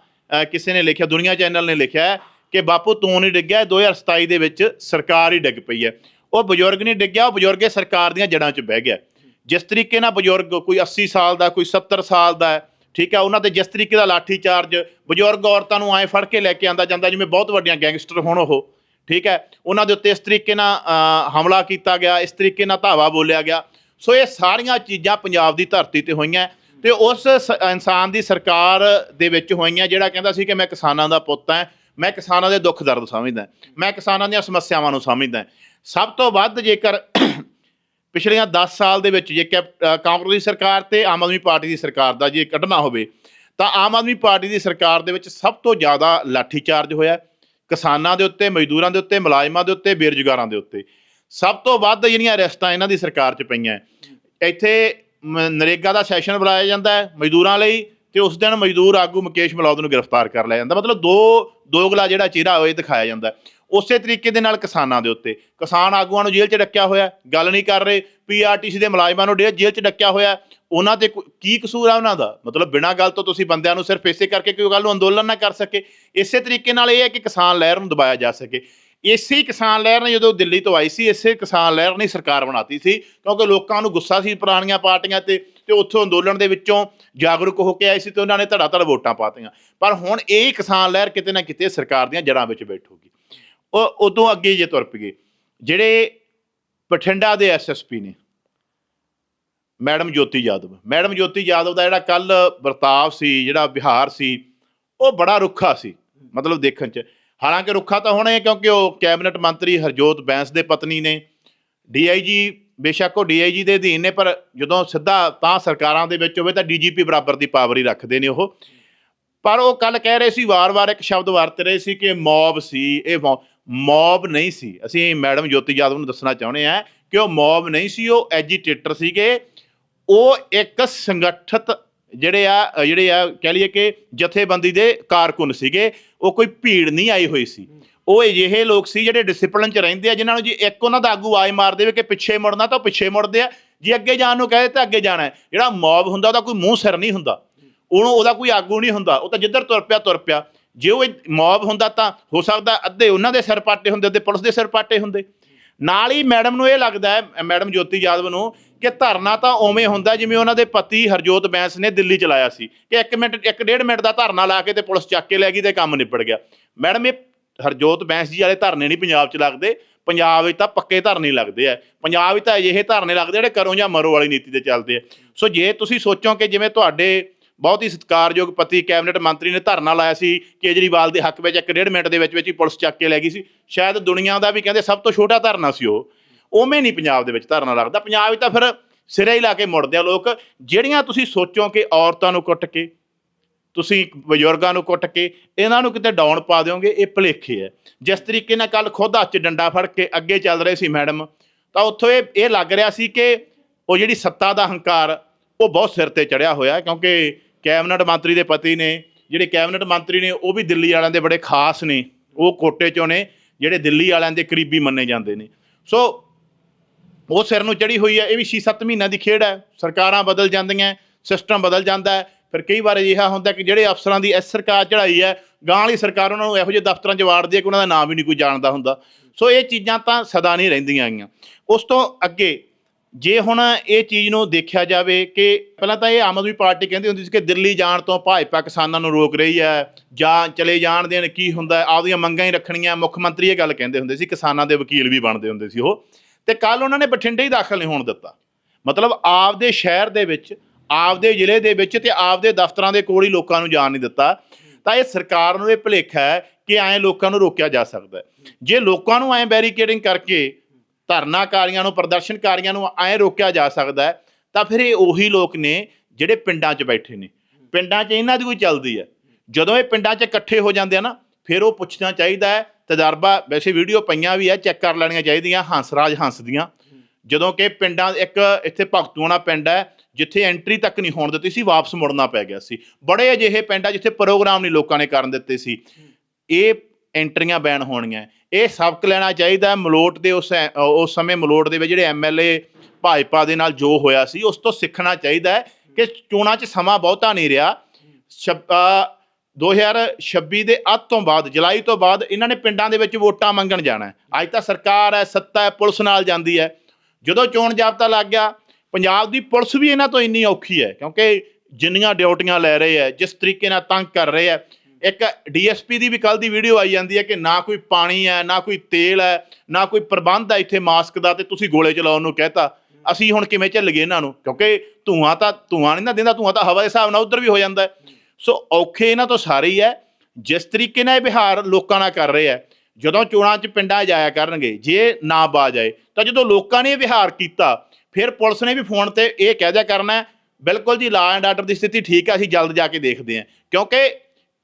ਕਿਸੇ ਨੇ ਲਿਖਿਆ, ਦੁਨੀਆ ਚੈਨਲ ਨੇ ਲਿਖਿਆ ਕਿ ਬਾਪੂ ਤੂੰ ਨਹੀਂ ਡਿੱਗਿਆ 2027 ਦੇ ਵਿੱਚ ਸਰਕਾਰ ਹੀ ਡਿੱਗ ਪਈ ਹੈ। ਉਹ ਬਜ਼ੁਰਗ ਨਹੀਂ ਡਿੱਗਿਆ, ਉਹ ਬਜ਼ੁਰਗ ਇਹ ਸਰਕਾਰ ਦੀਆਂ ਜੜ੍ਹਾਂ 'ਚ ਬਹਿ ਗਿਆ। ਜਿਸ ਤਰੀਕੇ ਨਾਲ ਬਜ਼ੁਰਗ ਕੋਈ 80 ਸਾਲ ਦਾ, ਕੋਈ 70 ਸਾਲ ਦਾ ਠੀਕ ਹੈ, ਉਹਨਾਂ ਤੇ ਜਿਸ ਤਰੀਕੇ ਦਾ ਲਾਠੀ ਚਾਰਜ ਬਜ਼ੁਰਗ ਔਰਤਾਂ ਨੂੰ ਐ ਫੜ ਕੇ ਲੈ ਕੇ ਆਂਦਾ ਜਾਂਦਾ, ਜਿਵੇਂ ਬਹੁਤ ਵੱਡੀਆਂ ਗੈਂਗਸਟਰ ਹੋਣ ਉਹ, ਠੀਕ ਹੈ, ਉਹਨਾਂ ਦੇ ਉੱਤੇ ਇਸ ਤਰੀਕੇ ਨਾਲ ਹਮਲਾ ਕੀਤਾ ਗਿਆ, ਇਸ ਤਰੀਕੇ ਨਾਲ ਧਾਵਾ ਬੋਲਿਆ ਗਿਆ। ਸੋ ਇਹ ਸਾਰੀਆਂ ਚੀਜ਼ਾਂ ਪੰਜਾਬ ਦੀ ਧਰਤੀ ਤੇ ਹੋਈਆਂ ਤੇ ਉਸ ਸ- ਇਨਸਾਨ ਦੀ ਸਰਕਾਰ ਦੇ ਵਿੱਚ ਹੋਈਆਂ, ਜਿਹੜਾ ਕਹਿੰਦਾ ਸੀ ਕਿ ਮੈਂ ਕਿਸਾਨਾਂ ਦਾ ਪੁੱਤ ਹਾਂ, ਮੈਂ ਕਿਸਾਨਾਂ ਦੇ ਦੁੱਖ ਦਰਦ ਸਮਝਦਾ ਮੈਂ ਕਿਸਾਨਾਂ ਦੀਆਂ ਸਮੱਸਿਆਵਾਂ ਨੂੰ ਸਮਝਦਾ ਸਭ ਤੋਂ ਵੱਧ ਜੇਕਰ ਪਿਛਲੀਆਂ 10 ਸਾਲ ਦੇ ਵਿੱਚ ਜੇ ਕੈਪ- ਕਾਂਗਰਸ ਦੀ ਸਰਕਾਰ ਤੇ ਆਮ ਆਦਮੀ ਪਾਰਟੀ ਦੀ ਸਰਕਾਰ ਦਾ ਜੇ ਕੱਢਣਾ ਹੋਵੇ, ਤਾਂ ਆਮ ਆਦਮੀ ਪਾਰਟੀ ਦੀ ਸਰਕਾਰ ਦੇ ਵਿੱਚ ਸਭ ਤੋਂ ਜ਼ਿਆਦਾ ਲਾਠੀਚਾਰਜ ਹੋਇਆ ਕਿਸਾਨਾਂ ਦੇ ਉੱਤੇ, ਮਜ਼ਦੂਰਾਂ ਦੇ ਉੱਤੇ, ਮੁਲਾਜ਼ਮਾਂ ਦੇ ਉੱਤੇ, ਬੇਰੁਜ਼ਗਾਰਾਂ ਦੇ ਉੱਤੇ। ਸਭ ਤੋਂ ਵੱਧ ਜਿਹੜੀਆਂ ਅਰੈਸਟਾਂ ਇਹਨਾਂ ਦੀ ਸਰਕਾਰ 'ਚ ਪਈਆਂ ਇੱਥੇ ਨਰੇਗਾ ਦਾ ਸੈਸ਼ਨ ਬੁਲਾਇਆ ਜਾਂਦਾ ਹੈ ਮਜ਼ਦੂਰਾਂ ਲਈ ਤੇ ਉਸ ਦਿਨ ਮਜ਼ਦੂਰ ਆਗੂ ਮੁਕੇਸ਼ ਮਲੌਦ ਨੂੰ ਗ੍ਰਿਫਤਾਰ ਕਰ ਲਿਆ ਜਾਂਦਾ। ਮਤਲਬ ਦੋ ਦੋਗਲਾ ਜਿਹੜਾ ਚਿਹਰਾ ਉਹ ਇਹ ਦਿਖਾਇਆ ਜਾਂਦਾ ਉਸੇ ਤਰੀਕੇ ਦੇ ਨਾਲ ਕਿਸਾਨਾਂ ਦੇ ਉੱਤੇ। ਕਿਸਾਨ ਆਗੂਆਂ ਨੂੰ ਜੇਲ੍ਹ 'ਚ ਡੱਕਿਆ ਹੋਇਆ, ਗੱਲ ਨਹੀਂ ਕਰ ਰਹੇ। ਪੀਆਰਟੀਸੀ ਦੇ ਮੁਲਾਜ਼ਮਾਂ ਨੂੰ ਡੇ- ਜੇਲ੍ਹ 'ਚ ਡੱਕਿਆ ਹੋਇਆ। ਉਹਨਾਂ ਤੇ ਕੋ- ਕੀ ਕਸੂਰ ਆ ਉਹਨਾਂ ਦਾ? ਮਤਲਬ ਬਿਨਾਂ ਗੱਲ ਤੋਂ ਤੁਸੀਂ ਬੰਦਿਆਂ ਨੂੰ ਸਿਰਫ ਇਸੇ ਕਰਕੇ ਕੋਈ ਗੱਲ ਨੂੰ ਅੰਦੋਲਨ ਨਾ ਕਰ ਸਕੇ। ਇਸੇ ਤਰੀਕੇ ਨਾਲ ਇਹ ਹੈ ਕਿ ਕਿਸਾਨ ਲਹਿਰ ਨੂੰ ਦਬਾਇਆ ਜਾ ਸਕੇ। ਇਸੇ ਕਿਸਾਨ ਲਹਿਰ ਨੇ ਜਦੋਂ ਦਿੱਲੀ ਤੋਂ ਆਈ ਸੀ, ਇਸੇ ਕਿਸਾਨ ਲਹਿਰ ਨੇ ਸਰਕਾਰ ਬਣਾਤੀ ਸੀ, ਕਿਉਂਕਿ ਲੋਕਾਂ ਨੂੰ ਗੁੱਸਾ ਸੀ ਪੁਰਾਣੀਆਂ ਪਾਰਟੀਆਂ ਤੇ ਤੇ ਉੱਥੋਂ ਅੰਦੋਲਨ ਦੇ ਵਿੱਚੋਂ ਜਾਗਰੂਕ ਹੋ ਕੇ ਆਏ ਸੀ ਤੇ ਉਹਨਾਂ ਨੇ ਧੜਾ ਧੜ ਵੋਟਾਂ ਪਾਤੀਆਂ ਪਰ ਹੁਣ ਇਹ ਕਿਸਾਨ ਲਹਿਰ ਕਿਤੇ ਨਾ ਕਿਤੇ ਸਰਕਾਰ ਦੀਆਂ ਜੜ੍ਹਾਂ ਵਿੱਚ ਬੈਠੂਗੀ। ਉਹ ਉਦੋਂ ਅੱਗੇ ਜੇ ਤੁਰ ਪਈਏ। ਜਿਹੜੇ ਬਠਿੰਡਾ ਦੇ ਐਸਐਸਪੀ ਨੇ, ਮੈਡਮ ਜੋਤੀ ਯਾਦਵ। ਮੈਡਮ ਜੋਤੀ ਯਾਦਵ ਦਾ ਜਿਹੜਾ ਕੱਲ ਵਰਤਾਵ ਸੀ, ਜਿਹੜਾ ਵਿਹਾਰ ਸੀ, ਉਹ ਬੜਾ ਰੁੱਖਾ ਸੀ, ਮਤਲਬ ਦੇਖਣ ਚ। ਹਾਲਾਂਕਿ ਰੁੱਖਾ ਤਾਂ ਹੋਣਾ ਹੈ ਕਿਉਂਕਿ ਉਹ ਕੈਬਨਿਟ ਮੰਤਰੀ ਹਰਜੋਤ ਬੈਂਸ ਦੇ ਪਤਨੀ ਨੇ। ਡੀਆਈਜੀ, ਬੇਸ਼ੱਕ ਉਹ ਡੀਆਈਜੀ ਦੇ ਅਧੀਨ ਨੇ, ਪਰ ਜਦੋਂ ਸਿੱਧਾ ਤਾਂ ਸਰਕਾਰਾਂ ਦੇ ਵਿੱਚ ਹੋਵੇ ਤਾਂ ਡੀਜੀਪੀ ਬਰਾਬਰ ਦੀ ਪਾਵਰ ਹੀ ਰੱਖਦੇ ਨੇ ਉਹ। ਪਰ ਉਹ ਕੱਲ ਕਹਿ ਰਹੇ ਸੀ, ਵਾਰ-ਵਾਰ ਇੱਕ ਸ਼ਬਦ ਵਰਤ ਰਹੇ ਸੀ ਕਿ ਮੌਬ ਸੀ, ਇਹ ਮੌਬ ਨਹੀਂ ਸੀ। ਅਸੀਂ ਮੈਡਮ ਜੋਤੀ ਯਾਦਵ ਨੂੰ ਦੱਸਣਾ ਚਾਹੁੰਦੇ ਆ ਕਿ ਉਹ ਮੌਬ ਨਹੀਂ ਸੀ, ਉਹ ਐਜੀਟੇਟਰ ਸੀਗੇ। ਉਹ ਇੱਕ ਸੰਗਠਿਤ ਜਿਹੜੇ ਆ ਜਿਹੜੇ ਆ ਕਹਿ ਲਈਏ ਕਿ ਜਥੇਬੰਦੀ ਦੇ ਕਾਰਕੁਨ ਸੀਗੇ। ਉਹ ਕੋਈ ਭੀੜ ਨਹੀਂ ਆਈ ਹੋਈ ਸੀ। ਉਹ ਅਜਿਹੇ ਲੋਕ ਸੀ ਜਿਹੜੇ ਡਿਸਪਲਿਨ 'ਚ ਰਹਿੰਦੇ ਆ, ਜਿਨ੍ਹਾਂ ਨੂੰ ਜੀ ਇੱਕ ਉਹਨਾਂ ਦਾ ਆਗੂ ਆਏ ਮਾਰ ਦੇਵੇ ਕਿ ਪਿੱਛੇ ਮੁੜਨਾ ਤਾਂ ਉਹ ਪਿੱਛੇ ਮੁੜਦੇ ਆ। ਜੇ ਅੱਗੇ ਜਾਣ ਨੂੰ ਕਹੇ ਤਾਂ ਅੱਗੇ ਜਾਣਾ। ਜਿਹੜਾ ਮੌਬ ਹੁੰਦਾ ਉਹਦਾ ਕੋਈ ਮੂੰਹ ਸਿਰ ਨਹੀਂ ਹੁੰਦਾ। ਉਹਨੂੰ ਉਹਦਾ ਕੋਈ ਆਗੂ ਨਹੀਂ ਹੁੰਦਾ। ਉਹ ਤਾਂ ਜਿੱਧਰ ਤੁਰ ਪਿਆ ਤੁਰ ਪਿਆ। ਜੇ ਉਹ ਮੌਬ ਹੁੰਦਾ ਤਾਂ ਹੋ ਸਕਦਾ ਅੱਧੇ ਉਹਨਾਂ ਦੇ ਸਿਰ ਪਾਟੇ ਹੁੰਦੇ, ਅੱਧੇ ਪੁਲਿਸ ਦੇ ਸਿਰ ਪਾਟੇ ਹੁੰਦੇ। ਨਾਲ ਹੀ ਮੈਡਮ ਨੂੰ ਇਹ ਲੱਗਦਾ ਹੈ ਮੈਡਮ ਜੋਤੀ ਯਾਦਵ ਨੂੰ, ਕਿ ਧਰਨਾ ਤਾਂ ਉਵੇਂ ਹੁੰਦਾ ਜਿਵੇਂ ਉਹਨਾਂ ਦੇ ਪਤੀ ਹਰਜੋਤ ਬੈਂਸ ਨੇ ਦਿੱਲੀ ਚਲਾਇਆ ਸੀ, ਕਿ 1 ਮਿੰਟ 1.5 ਮਿੰਟ ਦਾ ਧਰਨਾ ਲਾ ਕੇ ਤੇ ਪੁਲਿਸ ਚੱਕ ਕੇ ਲੈ ਗਈ ਤੇ ਕੰਮ ਨਿਬੜ ਗਿਆ। ਮੈਡਮ, ਇਹ ਹਰਜੋਤ ਬੈਂਸ ਜੀ ਵਾਲੇ ਧਰਨੇ ਨਹੀਂ ਪੰਜਾਬ 'ਚ ਲੱਗਦੇ, ਪੰਜਾਬ ਵਿੱਚ ਤਾਂ ਪੱਕੇ ਧਰਨੇ ਲੱਗਦੇ ਆ। ਪੰਜਾਬ ਵਿੱਚ ਤਾਂ ਅਜਿਹੇ ਧਰਨੇ ਲੱਗਦੇ ਜਿਹੜੇ ਕਰੋ ਜਾਂ ਮਰੋ ਵਾਲੀ ਨੀਤੀ ਤੇ ਚੱਲਦੇ ਆ। ਸੋ ਜੇ ਤੁਸੀਂ ਸੋਚੋ ਕਿ ਜਿਵੇਂ ਤੁਹਾਡੇ ਬਹੁਤ ਹੀ ਸਤਿਕਾਰਯੋਗ ਪਤੀ ਕੈਬਨਿਟ ਮੰਤਰੀ ਨੇ ਧਰਨਾ ਲਾਇਆ ਸੀ ਕੇਜਰੀਵਾਲ ਦੇ ਹੱਕ ਵਿੱਚ, ਇੱਕ ਡੇਢ ਮਿੰਟ ਦੇ ਵਿੱਚ ਵਿੱਚ ਹੀ ਪੁਲਿਸ ਚੱਕ ਕੇ ਲੈ ਗਈ ਸੀ। ਸ਼ਾਇਦ ਦੁਨੀਆ ਦਾ ਵੀ ਕਹਿੰਦੇ ਸਭ ਤੋਂ ਛੋਟਾ ਧਰਨਾ ਸੀ ਉਹ। ਉਵੇਂ ਨਹੀਂ ਪੰਜਾਬ ਦੇ ਵਿੱਚ ਧਰਨਾ ਲੱਗਦਾ। ਪੰਜਾਬ ਵਿੱਚ ਤਾਂ ਫਿਰ ਸਿਰੇ ਹੀ ਲਾ ਕੇ ਮੁੜਦੇ ਆ ਲੋਕ। ਜਿਹੜੀਆਂ ਤੁਸੀਂ ਸੋਚੋ ਕਿ ਔਰਤਾਂ ਨੂੰ ਕੁੱਟ ਕੇ, ਤੁਸੀਂ ਬਜ਼ੁਰਗਾਂ ਨੂੰ ਕੁੱਟ ਕੇ, ਇਹਨਾਂ ਨੂੰ ਕਿਤੇ ਡਾਊਨ ਪਾ ਦਿਓਗੇ, ਇਹ ਭੁਲੇਖੇ ਹੈ ਜਿਸ ਤਰੀਕੇ ਨਾਲ ਕੱਲ ਖੁਦ ਹੱਥ 'ਚ ਡੰਡਾ ਫੜ ਕੇ ਅੱਗੇ ਚੱਲ ਰਹੇ ਸੀ ਮੈਡਮ, ਤਾਂ ਉੱਥੋਂ ਇਹ ਇਹ ਲੱਗ ਰਿਹਾ ਸੀ ਕਿ ਉਹ ਜਿਹੜੀ ਸੱਤਾ ਦਾ ਹੰਕਾਰ, ਉਹ ਬਹੁਤ ਸਿਰ ਤੇ ਚੜਿਆ ਹੋਇਆ, ਕਿਉਂਕਿ ਕੈਬਨਿਟ ਮੰਤਰੀ ਦੇ ਪਤੀ ਨੇ, ਜਿਹੜੇ ਕੈਬਨਿਟ ਮੰਤਰੀ ਨੇ, ਉਹ ਵੀ ਦਿੱਲੀ ਵਾਲਿਆਂ ਦੇ ਬੜੇ ਖਾਸ ਨੇ। ਉਹ ਕੋਟੇ ਚੋਂ ਨੇ, ਜਿਹੜੇ ਦਿੱਲੀ ਵਾਲਿਆਂ ਦੇ ਕਰੀਬੀ ਮੰਨੇ ਜਾਂਦੇ ਨੇ। ਸੋ ਉਹ ਸਿਰ ਨੂੰ ਚੜੀ ਹੋਈ ਹੈ, ਇਹ ਵੀ 6-7 ਮਹੀਨਿਆਂ ਦੀ ਖੇਡ ਹੈ। ਸਰਕਾਰਾਂ ਬਦਲ ਜਾਂਦੀਆਂ, ਸਿਸਟਮ ਬਦਲ ਜਾਂਦਾ ਹੈ। ਫਿਰ ਕਈ ਵਾਰ ਅਜਿਹਾ ਹੁੰਦਾ ਕਿ ਜਿਹੜੇ ਅਫਸਰਾਂ ਦੀ ਇਸ ਸਰਕਾਰ ਚੜਾਈ ਹੈ ਗਾਂ ਵਾਲੀ ਸਰਕਾਰ ਉਹਨਾਂ ਨੂੰ ਇਹੋ ਜਿਹੇ ਦਫ਼ਤਰਾਂ 'ਚ ਵਾੜਦੀ ਹੈ ਕਿ ਉਹਨਾਂ ਦਾ ਨਾਮ ਵੀ ਨਹੀਂ ਕੋਈ ਜਾਣਦਾ ਹੁੰਦਾ। ਸੋ ਇਹ ਚੀਜ਼ਾਂ ਤਾਂ ਸਦਾ ਨਹੀਂ ਰਹਿੰਦੀਆਂ ਆਈਆਂ। ਉਸ ਤੋਂ ਅੱਗੇ ਜੇ ਹੁਣ ਇਹ ਚੀਜ਼ ਨੂੰ ਦੇਖਿਆ ਜਾਵੇ ਕਿ ਪਹਿਲਾਂ ਤਾਂ ਇਹ ਆਮ ਆਦਮੀ ਪਾਰਟੀ ਕਹਿੰਦੀ ਹੁੰਦੀ ਸੀ ਕਿ ਦਿੱਲੀ ਜਾਣ ਤੋਂ ਭਾਜਪਾ ਕਿਸਾਨਾਂ ਨੂੰ ਰੋਕ ਰਹੀ ਹੈ, ਜਾਂ ਚਲੇ ਜਾਣ ਦੇਣ ਕੀ ਹੁੰਦਾ ਆਪਦੀਆਂ ਮੰਗਾਂ ਹੀ ਰੱਖਣੀਆਂ, ਮੁੱਖ ਮੰਤਰੀ ਇਹ ਗੱਲ ਕਹਿੰਦੇ ਹੁੰਦੇ ਸੀ, ਕਿਸਾਨਾਂ ਦੇ ਵਕੀਲ ਵੀ ਬਣਦੇ ਹੁੰਦੇ ਸੀ ਉਹ। ਤੇ ਕੱਲ ਉਹਨਾਂ ਨੇ ਬਠਿੰਡੇ ਹੀ ਦਾਖਲ ਨਹੀਂ ਹੋਣ ਦਿੱਤਾ। ਮਤਲਬ ਆਪਦੇ ਸ਼ਹਿਰ ਦੇ ਵਿੱਚ, ਆਪਦੇ ਜ਼ਿਲ੍ਹੇ ਦੇ ਵਿੱਚ ਤੇ ਆਪਦੇ ਦਫ਼ਤਰਾਂ ਦੇ ਕੋਲ ਹੀ ਲੋਕਾਂ ਨੂੰ ਜਾਣ ਨਹੀਂ ਦਿੱਤਾ। ਤਾਂ ਇਹ ਸਰਕਾਰ ਨੂੰ ਇਹ ਭੁਲੇਖਾ ਹੈ ਕਿ ਐਂ ਲੋਕਾਂ ਨੂੰ ਰੋਕਿਆ ਜਾ ਸਕਦਾ ਜੇ ਲੋਕਾਂ ਨੂੰ ਐਂ ਬੈਰੀਕੇਡਿੰਗ ਕਰਕੇ ਧਰਨਾਕਾਰੀਆਂ ਨੂੰ, ਪ੍ਰਦਰਸ਼ਨਕਾਰੀਆਂ ਨੂੰ ਐਂ ਰੋਕਿਆ ਜਾ ਸਕਦਾ ਹੈ, ਤਾਂ ਫਿਰ ਇਹ ਉਹੀ ਲੋਕ ਨੇ ਜਿਹੜੇ ਪਿੰਡਾਂ 'ਚ ਬੈਠੇ ਨੇ। ਪਿੰਡਾਂ 'ਚ ਇਹਨਾਂ ਦੀ ਕੋਈ ਚੱਲਦੀ ਹੈ। ਜਦੋਂ ਇਹ ਪਿੰਡਾਂ 'ਚ ਇਕੱਠੇ ਹੋ ਜਾਂਦੇ ਆ ਨਾ, ਫਿਰ ਉਹ ਪੁੱਛਣਾ ਚਾਹੀਦਾ ਹੈ, ਤਜਰਬਾ ਵੈਸੇ ਵੀਡੀਓ ਪਈਆਂ ਵੀ ਹੈ, ਚੈੱਕ ਕਰ ਲੈਣੀਆਂ ਚਾਹੀਦੀਆਂ, ਹੰਸਰਾਜ ਹੰਸ ਦੀਆਂ ਜਦੋਂ ਕਿ ਪਿੰਡਾਂ ਇੱਕ ਇੱਥੇ ਭਗਤੂਆਣਾ ਪਿੰਡ ਹੈ, ਜਿੱਥੇ ਐਂਟਰੀ ਤੱਕ ਨਹੀਂ ਹੋਣ ਦਿੱਤੀ ਸੀ, ਵਾਪਸ ਮੁੜਨਾ ਪੈ ਗਿਆ ਸੀ। ਬੜੇ ਅਜਿਹੇ ਪਿੰਡ ਆ ਜਿੱਥੇ ਪ੍ਰੋਗਰਾਮ ਨਹੀਂ ਲੋਕਾਂ ਨੇ ਕਰਨ ਦਿੱਤੇ ਸੀ। ਇਹ ਐਂਟਰੀਆਂ ਬੈਨ ਹੋਣੀਆਂ ਇਹ ਸਬਕ ਲੈਣਾ ਚਾਹੀਦਾ ਮਲੋਟ ਦੇ ਉਸ ਉਸ ਸਮੇਂ ਮਲੋਟ ਦੇ ਵਿੱਚ ਜਿਹੜੇ ਐਮਐਲਏ ਭਾਜਪਾ ਦੇ ਨਾਲ ਜੋ ਹੋਇਆ ਸੀ ਉਸ ਤੋਂ ਸਿੱਖਣਾ ਚਾਹੀਦਾ ਹੈ ਕਿ ਚੋਣਾਂ 'ਚ ਸਮਾਂ ਬਹੁਤਾ ਨਹੀਂ ਰਿਹਾ। ਛਬ- ਅ, 2026 ਦੇ ਅੱਧ ਤੋਂ ਬਾਅਦ ਜੁਲਾਈ ਤੋਂ ਬਾਅਦ ਇਹਨਾਂ ਨੇ ਪਿੰਡਾਂ ਦੇ ਵਿੱਚ ਵੋਟਾਂ ਮੰਗਣ ਜਾਣਾ ਅੱਜ ਤਾਂ ਸਰਕਾਰ ਹੈ ਸੱਤਾ ਹੈ ਪੁਲਿਸ ਨਾਲ ਜਾਂਦੀ ਹੈ। ਜਦੋਂ ਚੋਣ ਜਾਬਤਾ ਲੱਗ ਗਿਆ ਪੰਜਾਬ ਦੀ ਪੁਲਿਸ ਵੀ ਇਹਨਾਂ ਤੋਂ ਇੰਨੀ ਔਖੀ ਹੈ ਕਿਉਂਕਿ ਜਿੰਨੀਆਂ ਡਿਊਟੀਆਂ ਲੈ ਰਹੇ ਹੈ ਜਿਸ ਤਰੀਕੇ ਨਾਲ ਤੰਗ ਕਰ ਰਹੇ ਹੈ ਇੱਕ ਡੀਐਸਪੀ ਦੀ ਵੀ ਕੱਲ ਦੀ ਵੀਡੀਓ ਆਈ ਜਾਂਦੀ ਹੈ ਕਿ ਨਾ ਕੋਈ ਪਾਣੀ ਹੈ, ਨਾ ਕੋਈ ਤੇਲ ਹੈ, ਨਾ ਕੋਈ ਪ੍ਰਬੰਧ ਹੈ ਇੱਥੇ ਮਾਸਕ ਦਾ ਤੇ ਤੁਸੀਂ ਗੋਲੇ ਚਲਾਉਣ ਨੂੰ ਕਹਿਤਾ। ਅਸੀਂ ਹੁਣ ਕਿਵੇਂ ਝੱਲ ਗਏ ਇਹਨਾਂ ਨੂੰ? ਕਿਉਂਕਿ ਧੂਆਂ ਤਾਂ, ਧੂਆਂ ਨਹੀਂ ਨਾ ਦਿੰਦਾ, ਧੂਆਂ ਤਾਂ ਹਵਾ ਦੇ ਹਿਸਾਬ ਨਾਲ ਉਧਰ ਵੀ ਹੋ ਜਾਂਦਾ ਸੋ ਔਖੇ ਇਹਨਾਂ ਤੋਂ ਸਾਰੇ ਹੀ ਹੈ। ਜਿਸ ਤਰੀਕੇ ਨਾਲ ਇਹ ਬਿਹਾਰ ਲੋਕਾਂ ਨਾਲ ਕਰ ਰਹੇ ਹੈ, ਜਦੋਂ ਚੋਣਾਂ 'ਚ ਪਿੰਡਾਂ ਜਾਇਆ ਕਰਨਗੇ, ਜੇ ਨਾ ਬਾਜ ਆਏ ਤਾਂ ਜਦੋਂ ਲੋਕਾਂ ਨੇ ਇਹ ਵਿਹਾਰ ਕੀਤਾ, ਫਿਰ ਪੁਲਿਸ ਨੇ ਵੀ ਫੋਨ ਤੇ ਇਹ ਕਹਿ ਦਿਆ ਕਰਨਾ ਬਿਲਕੁਲ ਜੀ ਲਾ ਐਂਡ ਆਰਡਰ ਦੀ ਸਥਿਤੀ ਠੀਕ ਆ ਅਸੀਂ ਜਲਦ ਜਾ ਕੇ ਦੇਖਦੇ ਹਾਂ। ਕਿਉਂਕਿ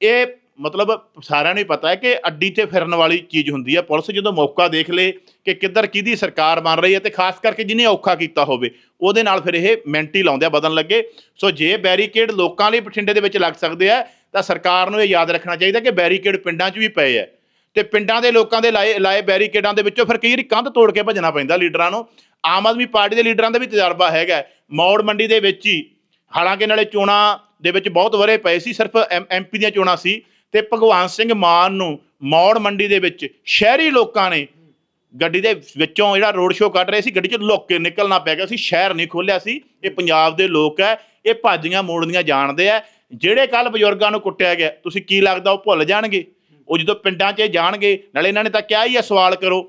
ਇਹ ਮਤਲਬ ਸਾਰਿਆਂ ਨੂੰ ਹੀ ਪਤਾ ਹੈ ਕਿ ਅੱਡੀ ਤੇ ਫਿਰਨ ਵਾਲੀ ਚੀਜ਼ ਹੁੰਦੀ ਹੈ ਪੁਲਿਸ ਜਦੋਂ ਮੌਕਾ ਦੇਖ ਲੇ ਕਿ ਕਿੱਧਰ ਕਿਹਦੀ ਸਰਕਾਰ ਬਣ ਰਹੀ ਹੈ ਤੇ ਖਾਸ ਕਰਕੇ ਜਿਹਨੇ ਔਖਾ ਕੀਤਾ ਹੋਵੇ, ਉਹਦੇ ਨਾਲ ਫਿਰ ਇਹ ਮੈਂਟੀ ਲਾਉਂਦੇ ਆ ਬਦਲਣ ਲੱਗੇ। ਸੋ ਜੇ ਬੈਰੀਕੇਡ ਲੋਕਾਂ ਲਈ ਬਠਿੰਡੇ ਦੇ ਵਿੱਚ ਲੱਗ ਸਕਦੇ ਆ, ਤਾਂ ਸਰਕਾਰ ਨੂੰ ਇਹ ਯਾਦ ਰੱਖਣਾ ਚਾਹੀਦਾ ਕਿ ਬੈਰੀਕੇਡ ਪਿੰਡਾਂ 'ਚ ਵੀ ਪਏ ਆ। ਤੇ ਪਿੰਡਾਂ ਦੇ ਲੋਕਾਂ ਦੇ ਲਾਏ ਲਾਏ ਬੈਰੀਕੇਡਾਂ ਦੇ ਵਿੱਚੋਂ ਫਿਰ ਕਈ ਵਾਰੀ ਕੰਧ ਤੋੜ ਕੇ ਭੱਜਣਾ ਪੈਂਦਾ ਲੀਡਰਾਂ ਨੂੰ। ਆਮ ਆਦਮੀ ਪਾਰਟੀ ਦੇ ਲੀਡਰਾਂ ਦਾ ਵੀ ਤਜਰਬਾ ਹੈਗਾ। ਮੌੜ ਮੰਡੀ ਦੇ ਵਿੱਚ ਹੀ, ਹਾਲਾਂਕਿ ਨਾਲੇ ਚੋਣਾਂ ਦੇ ਵਿੱਚ ਬਹੁਤ ਵਰੇ ਪਏ ਸੀ, ਸਿਰਫ ਐਮਪੀ ਦੀਆਂ ਚੋਣਾਂ ਸੀ ਤੇ ਭਗਵਾਨ ਸਿੰਘ ਮਾਨ ਨੂੰ ਮੌੜ ਮੰਡੀ ਦੇ ਵਿੱਚ ਸ਼ਹਿਰੀ ਲੋਕਾਂ ਨੇ ਗੱਡੀ ਦੇ ਵਿੱਚੋਂ ਜਿਹੜਾ ਰੋਡ ਸ਼ੋਅ ਕੱਢ ਰਹੇ ਸੀ, ਗੱਡੀ 'ਚ ਲੁੱਕ ਕੇ ਨਿਕਲਣਾ ਪੈ ਗਿਆ ਸੀ, ਸ਼ਹਿਰ ਨਹੀਂ ਖੋਲਿਆ ਸੀ, ਇਹ ਪੰਜਾਬ ਦੇ ਲੋਕ ਹੈ, ਇਹ ਭਾਜੀਆਂ ਮੋੜਨੀਆਂ ਜਾਣਦੇ ਆ ਜਿਹੜੇ ਕੱਲ ਬਜ਼ੁਰਗਾਂ ਨੂੰ ਕੁੱਟਿਆ ਗਿਆ, ਤੁਸੀਂ ਕੀ ਲੱਗਦਾ ਉਹ ਭੁੱਲ ਜਾਣਗੇ? ਉਹ ਜਦੋਂ ਪਿੰਡਾਂ 'ਚ ਜਾਣਗੇ, ਨਾਲੇ ਇਹਨਾਂ ਨੇ ਤਾਂ ਕਿਹਾ ਹੀ ਆ ਸਵਾਲ ਕਰੋ।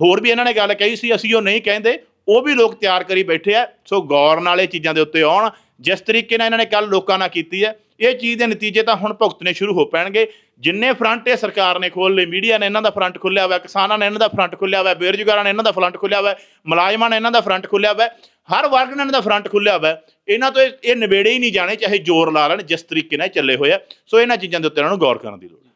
ਹੋਰ ਵੀ ਇਹਨਾਂ ਨੇ ਗੱਲ ਕਹੀ ਸੀ, ਅਸੀਂ ਉਹ ਨਹੀਂ ਕਹਿੰਦੇ, ਉਹ ਵੀ ਲੋਕ ਤਿਆਰ ਕਰੀ ਬੈਠੇ ਆ ਸੋ ਗੌਰ ਨਾਲ ਇਹ ਚੀਜ਼ਾਂ ਦੇ ਉੱਤੇ ਆਉਣ। ਜਿਸ ਤਰੀਕੇ ਨਾਲ ਇਹਨਾਂ ਨੇ ਕੱਲ ਲੋਕਾਂ ਨਾਲ ਕੀਤੀ ਹੈ, ਇਹ ਚੀਜ਼ ਦੇ ਨਤੀਜੇ ਤਾਂ ਹੁਣ ਭੁਗਤਣੇ ਸ਼ੁਰੂ ਹੋ ਪੈਣਗੇ। ਜਿੰਨੇ ਫਰੰਟ ਇਹ ਸਰਕਾਰ ਨੇ ਖੋਲ੍ਹ ਲਏ ਮੀਡੀਆ ਨੇ ਇਹਨਾਂ ਦਾ ਫਰੰਟ ਖੋਲ੍ਹਿਆ ਹੋਇਆ, ਕਿਸਾਨਾਂ ਨੇ ਇਹਨਾਂ ਦਾ ਫਰੰਟ ਖੋਲ੍ਹਿਆ ਹੋਇਆ, ਬੇਰੁਜ਼ਗਾਰਾਂ ਨੇ ਇਹਨਾਂ ਦਾ ਫਰੰਟ ਖੋਲ੍ਹਿਆ ਹੋਇਆ, ਮੁਲਾਜ਼ਮਾਂ ਨੇ ਇਹਨਾਂ ਦਾ ਫਰੰਟ ਖੋਲ੍ਹਿਆ ਹੋਇਆ, ਹਰ ਵਰਗ ਨੇ ਇਹਨਾਂ ਦਾ ਫਰੰਟ ਖੋਲ੍ਹਿਆ ਹੋਇਆ। ਇਹਨਾਂ ਤੋਂ ਇਹ ਇਹ ਨਿਬੇੜੇ ਹੀ ਨਹੀਂ ਜਾਣੇ, ਚਾਹੇ ਜ਼ੋਰ ਲਾ ਲੈਣ, ਜਿਸ ਤਰੀਕੇ ਨਾਲ ਇਹ ਚੱਲੇ ਹੋਏ ਆ। ਸੋ ਇਹਨਾਂ ਚੀਜ਼ਾਂ ਦੇ ਉੱਤੇ ਇਹਨਾਂ ਨੂੰ ਗੌਰ ਕਰਨ ਦੀ ਲੋੜ ਹੈ।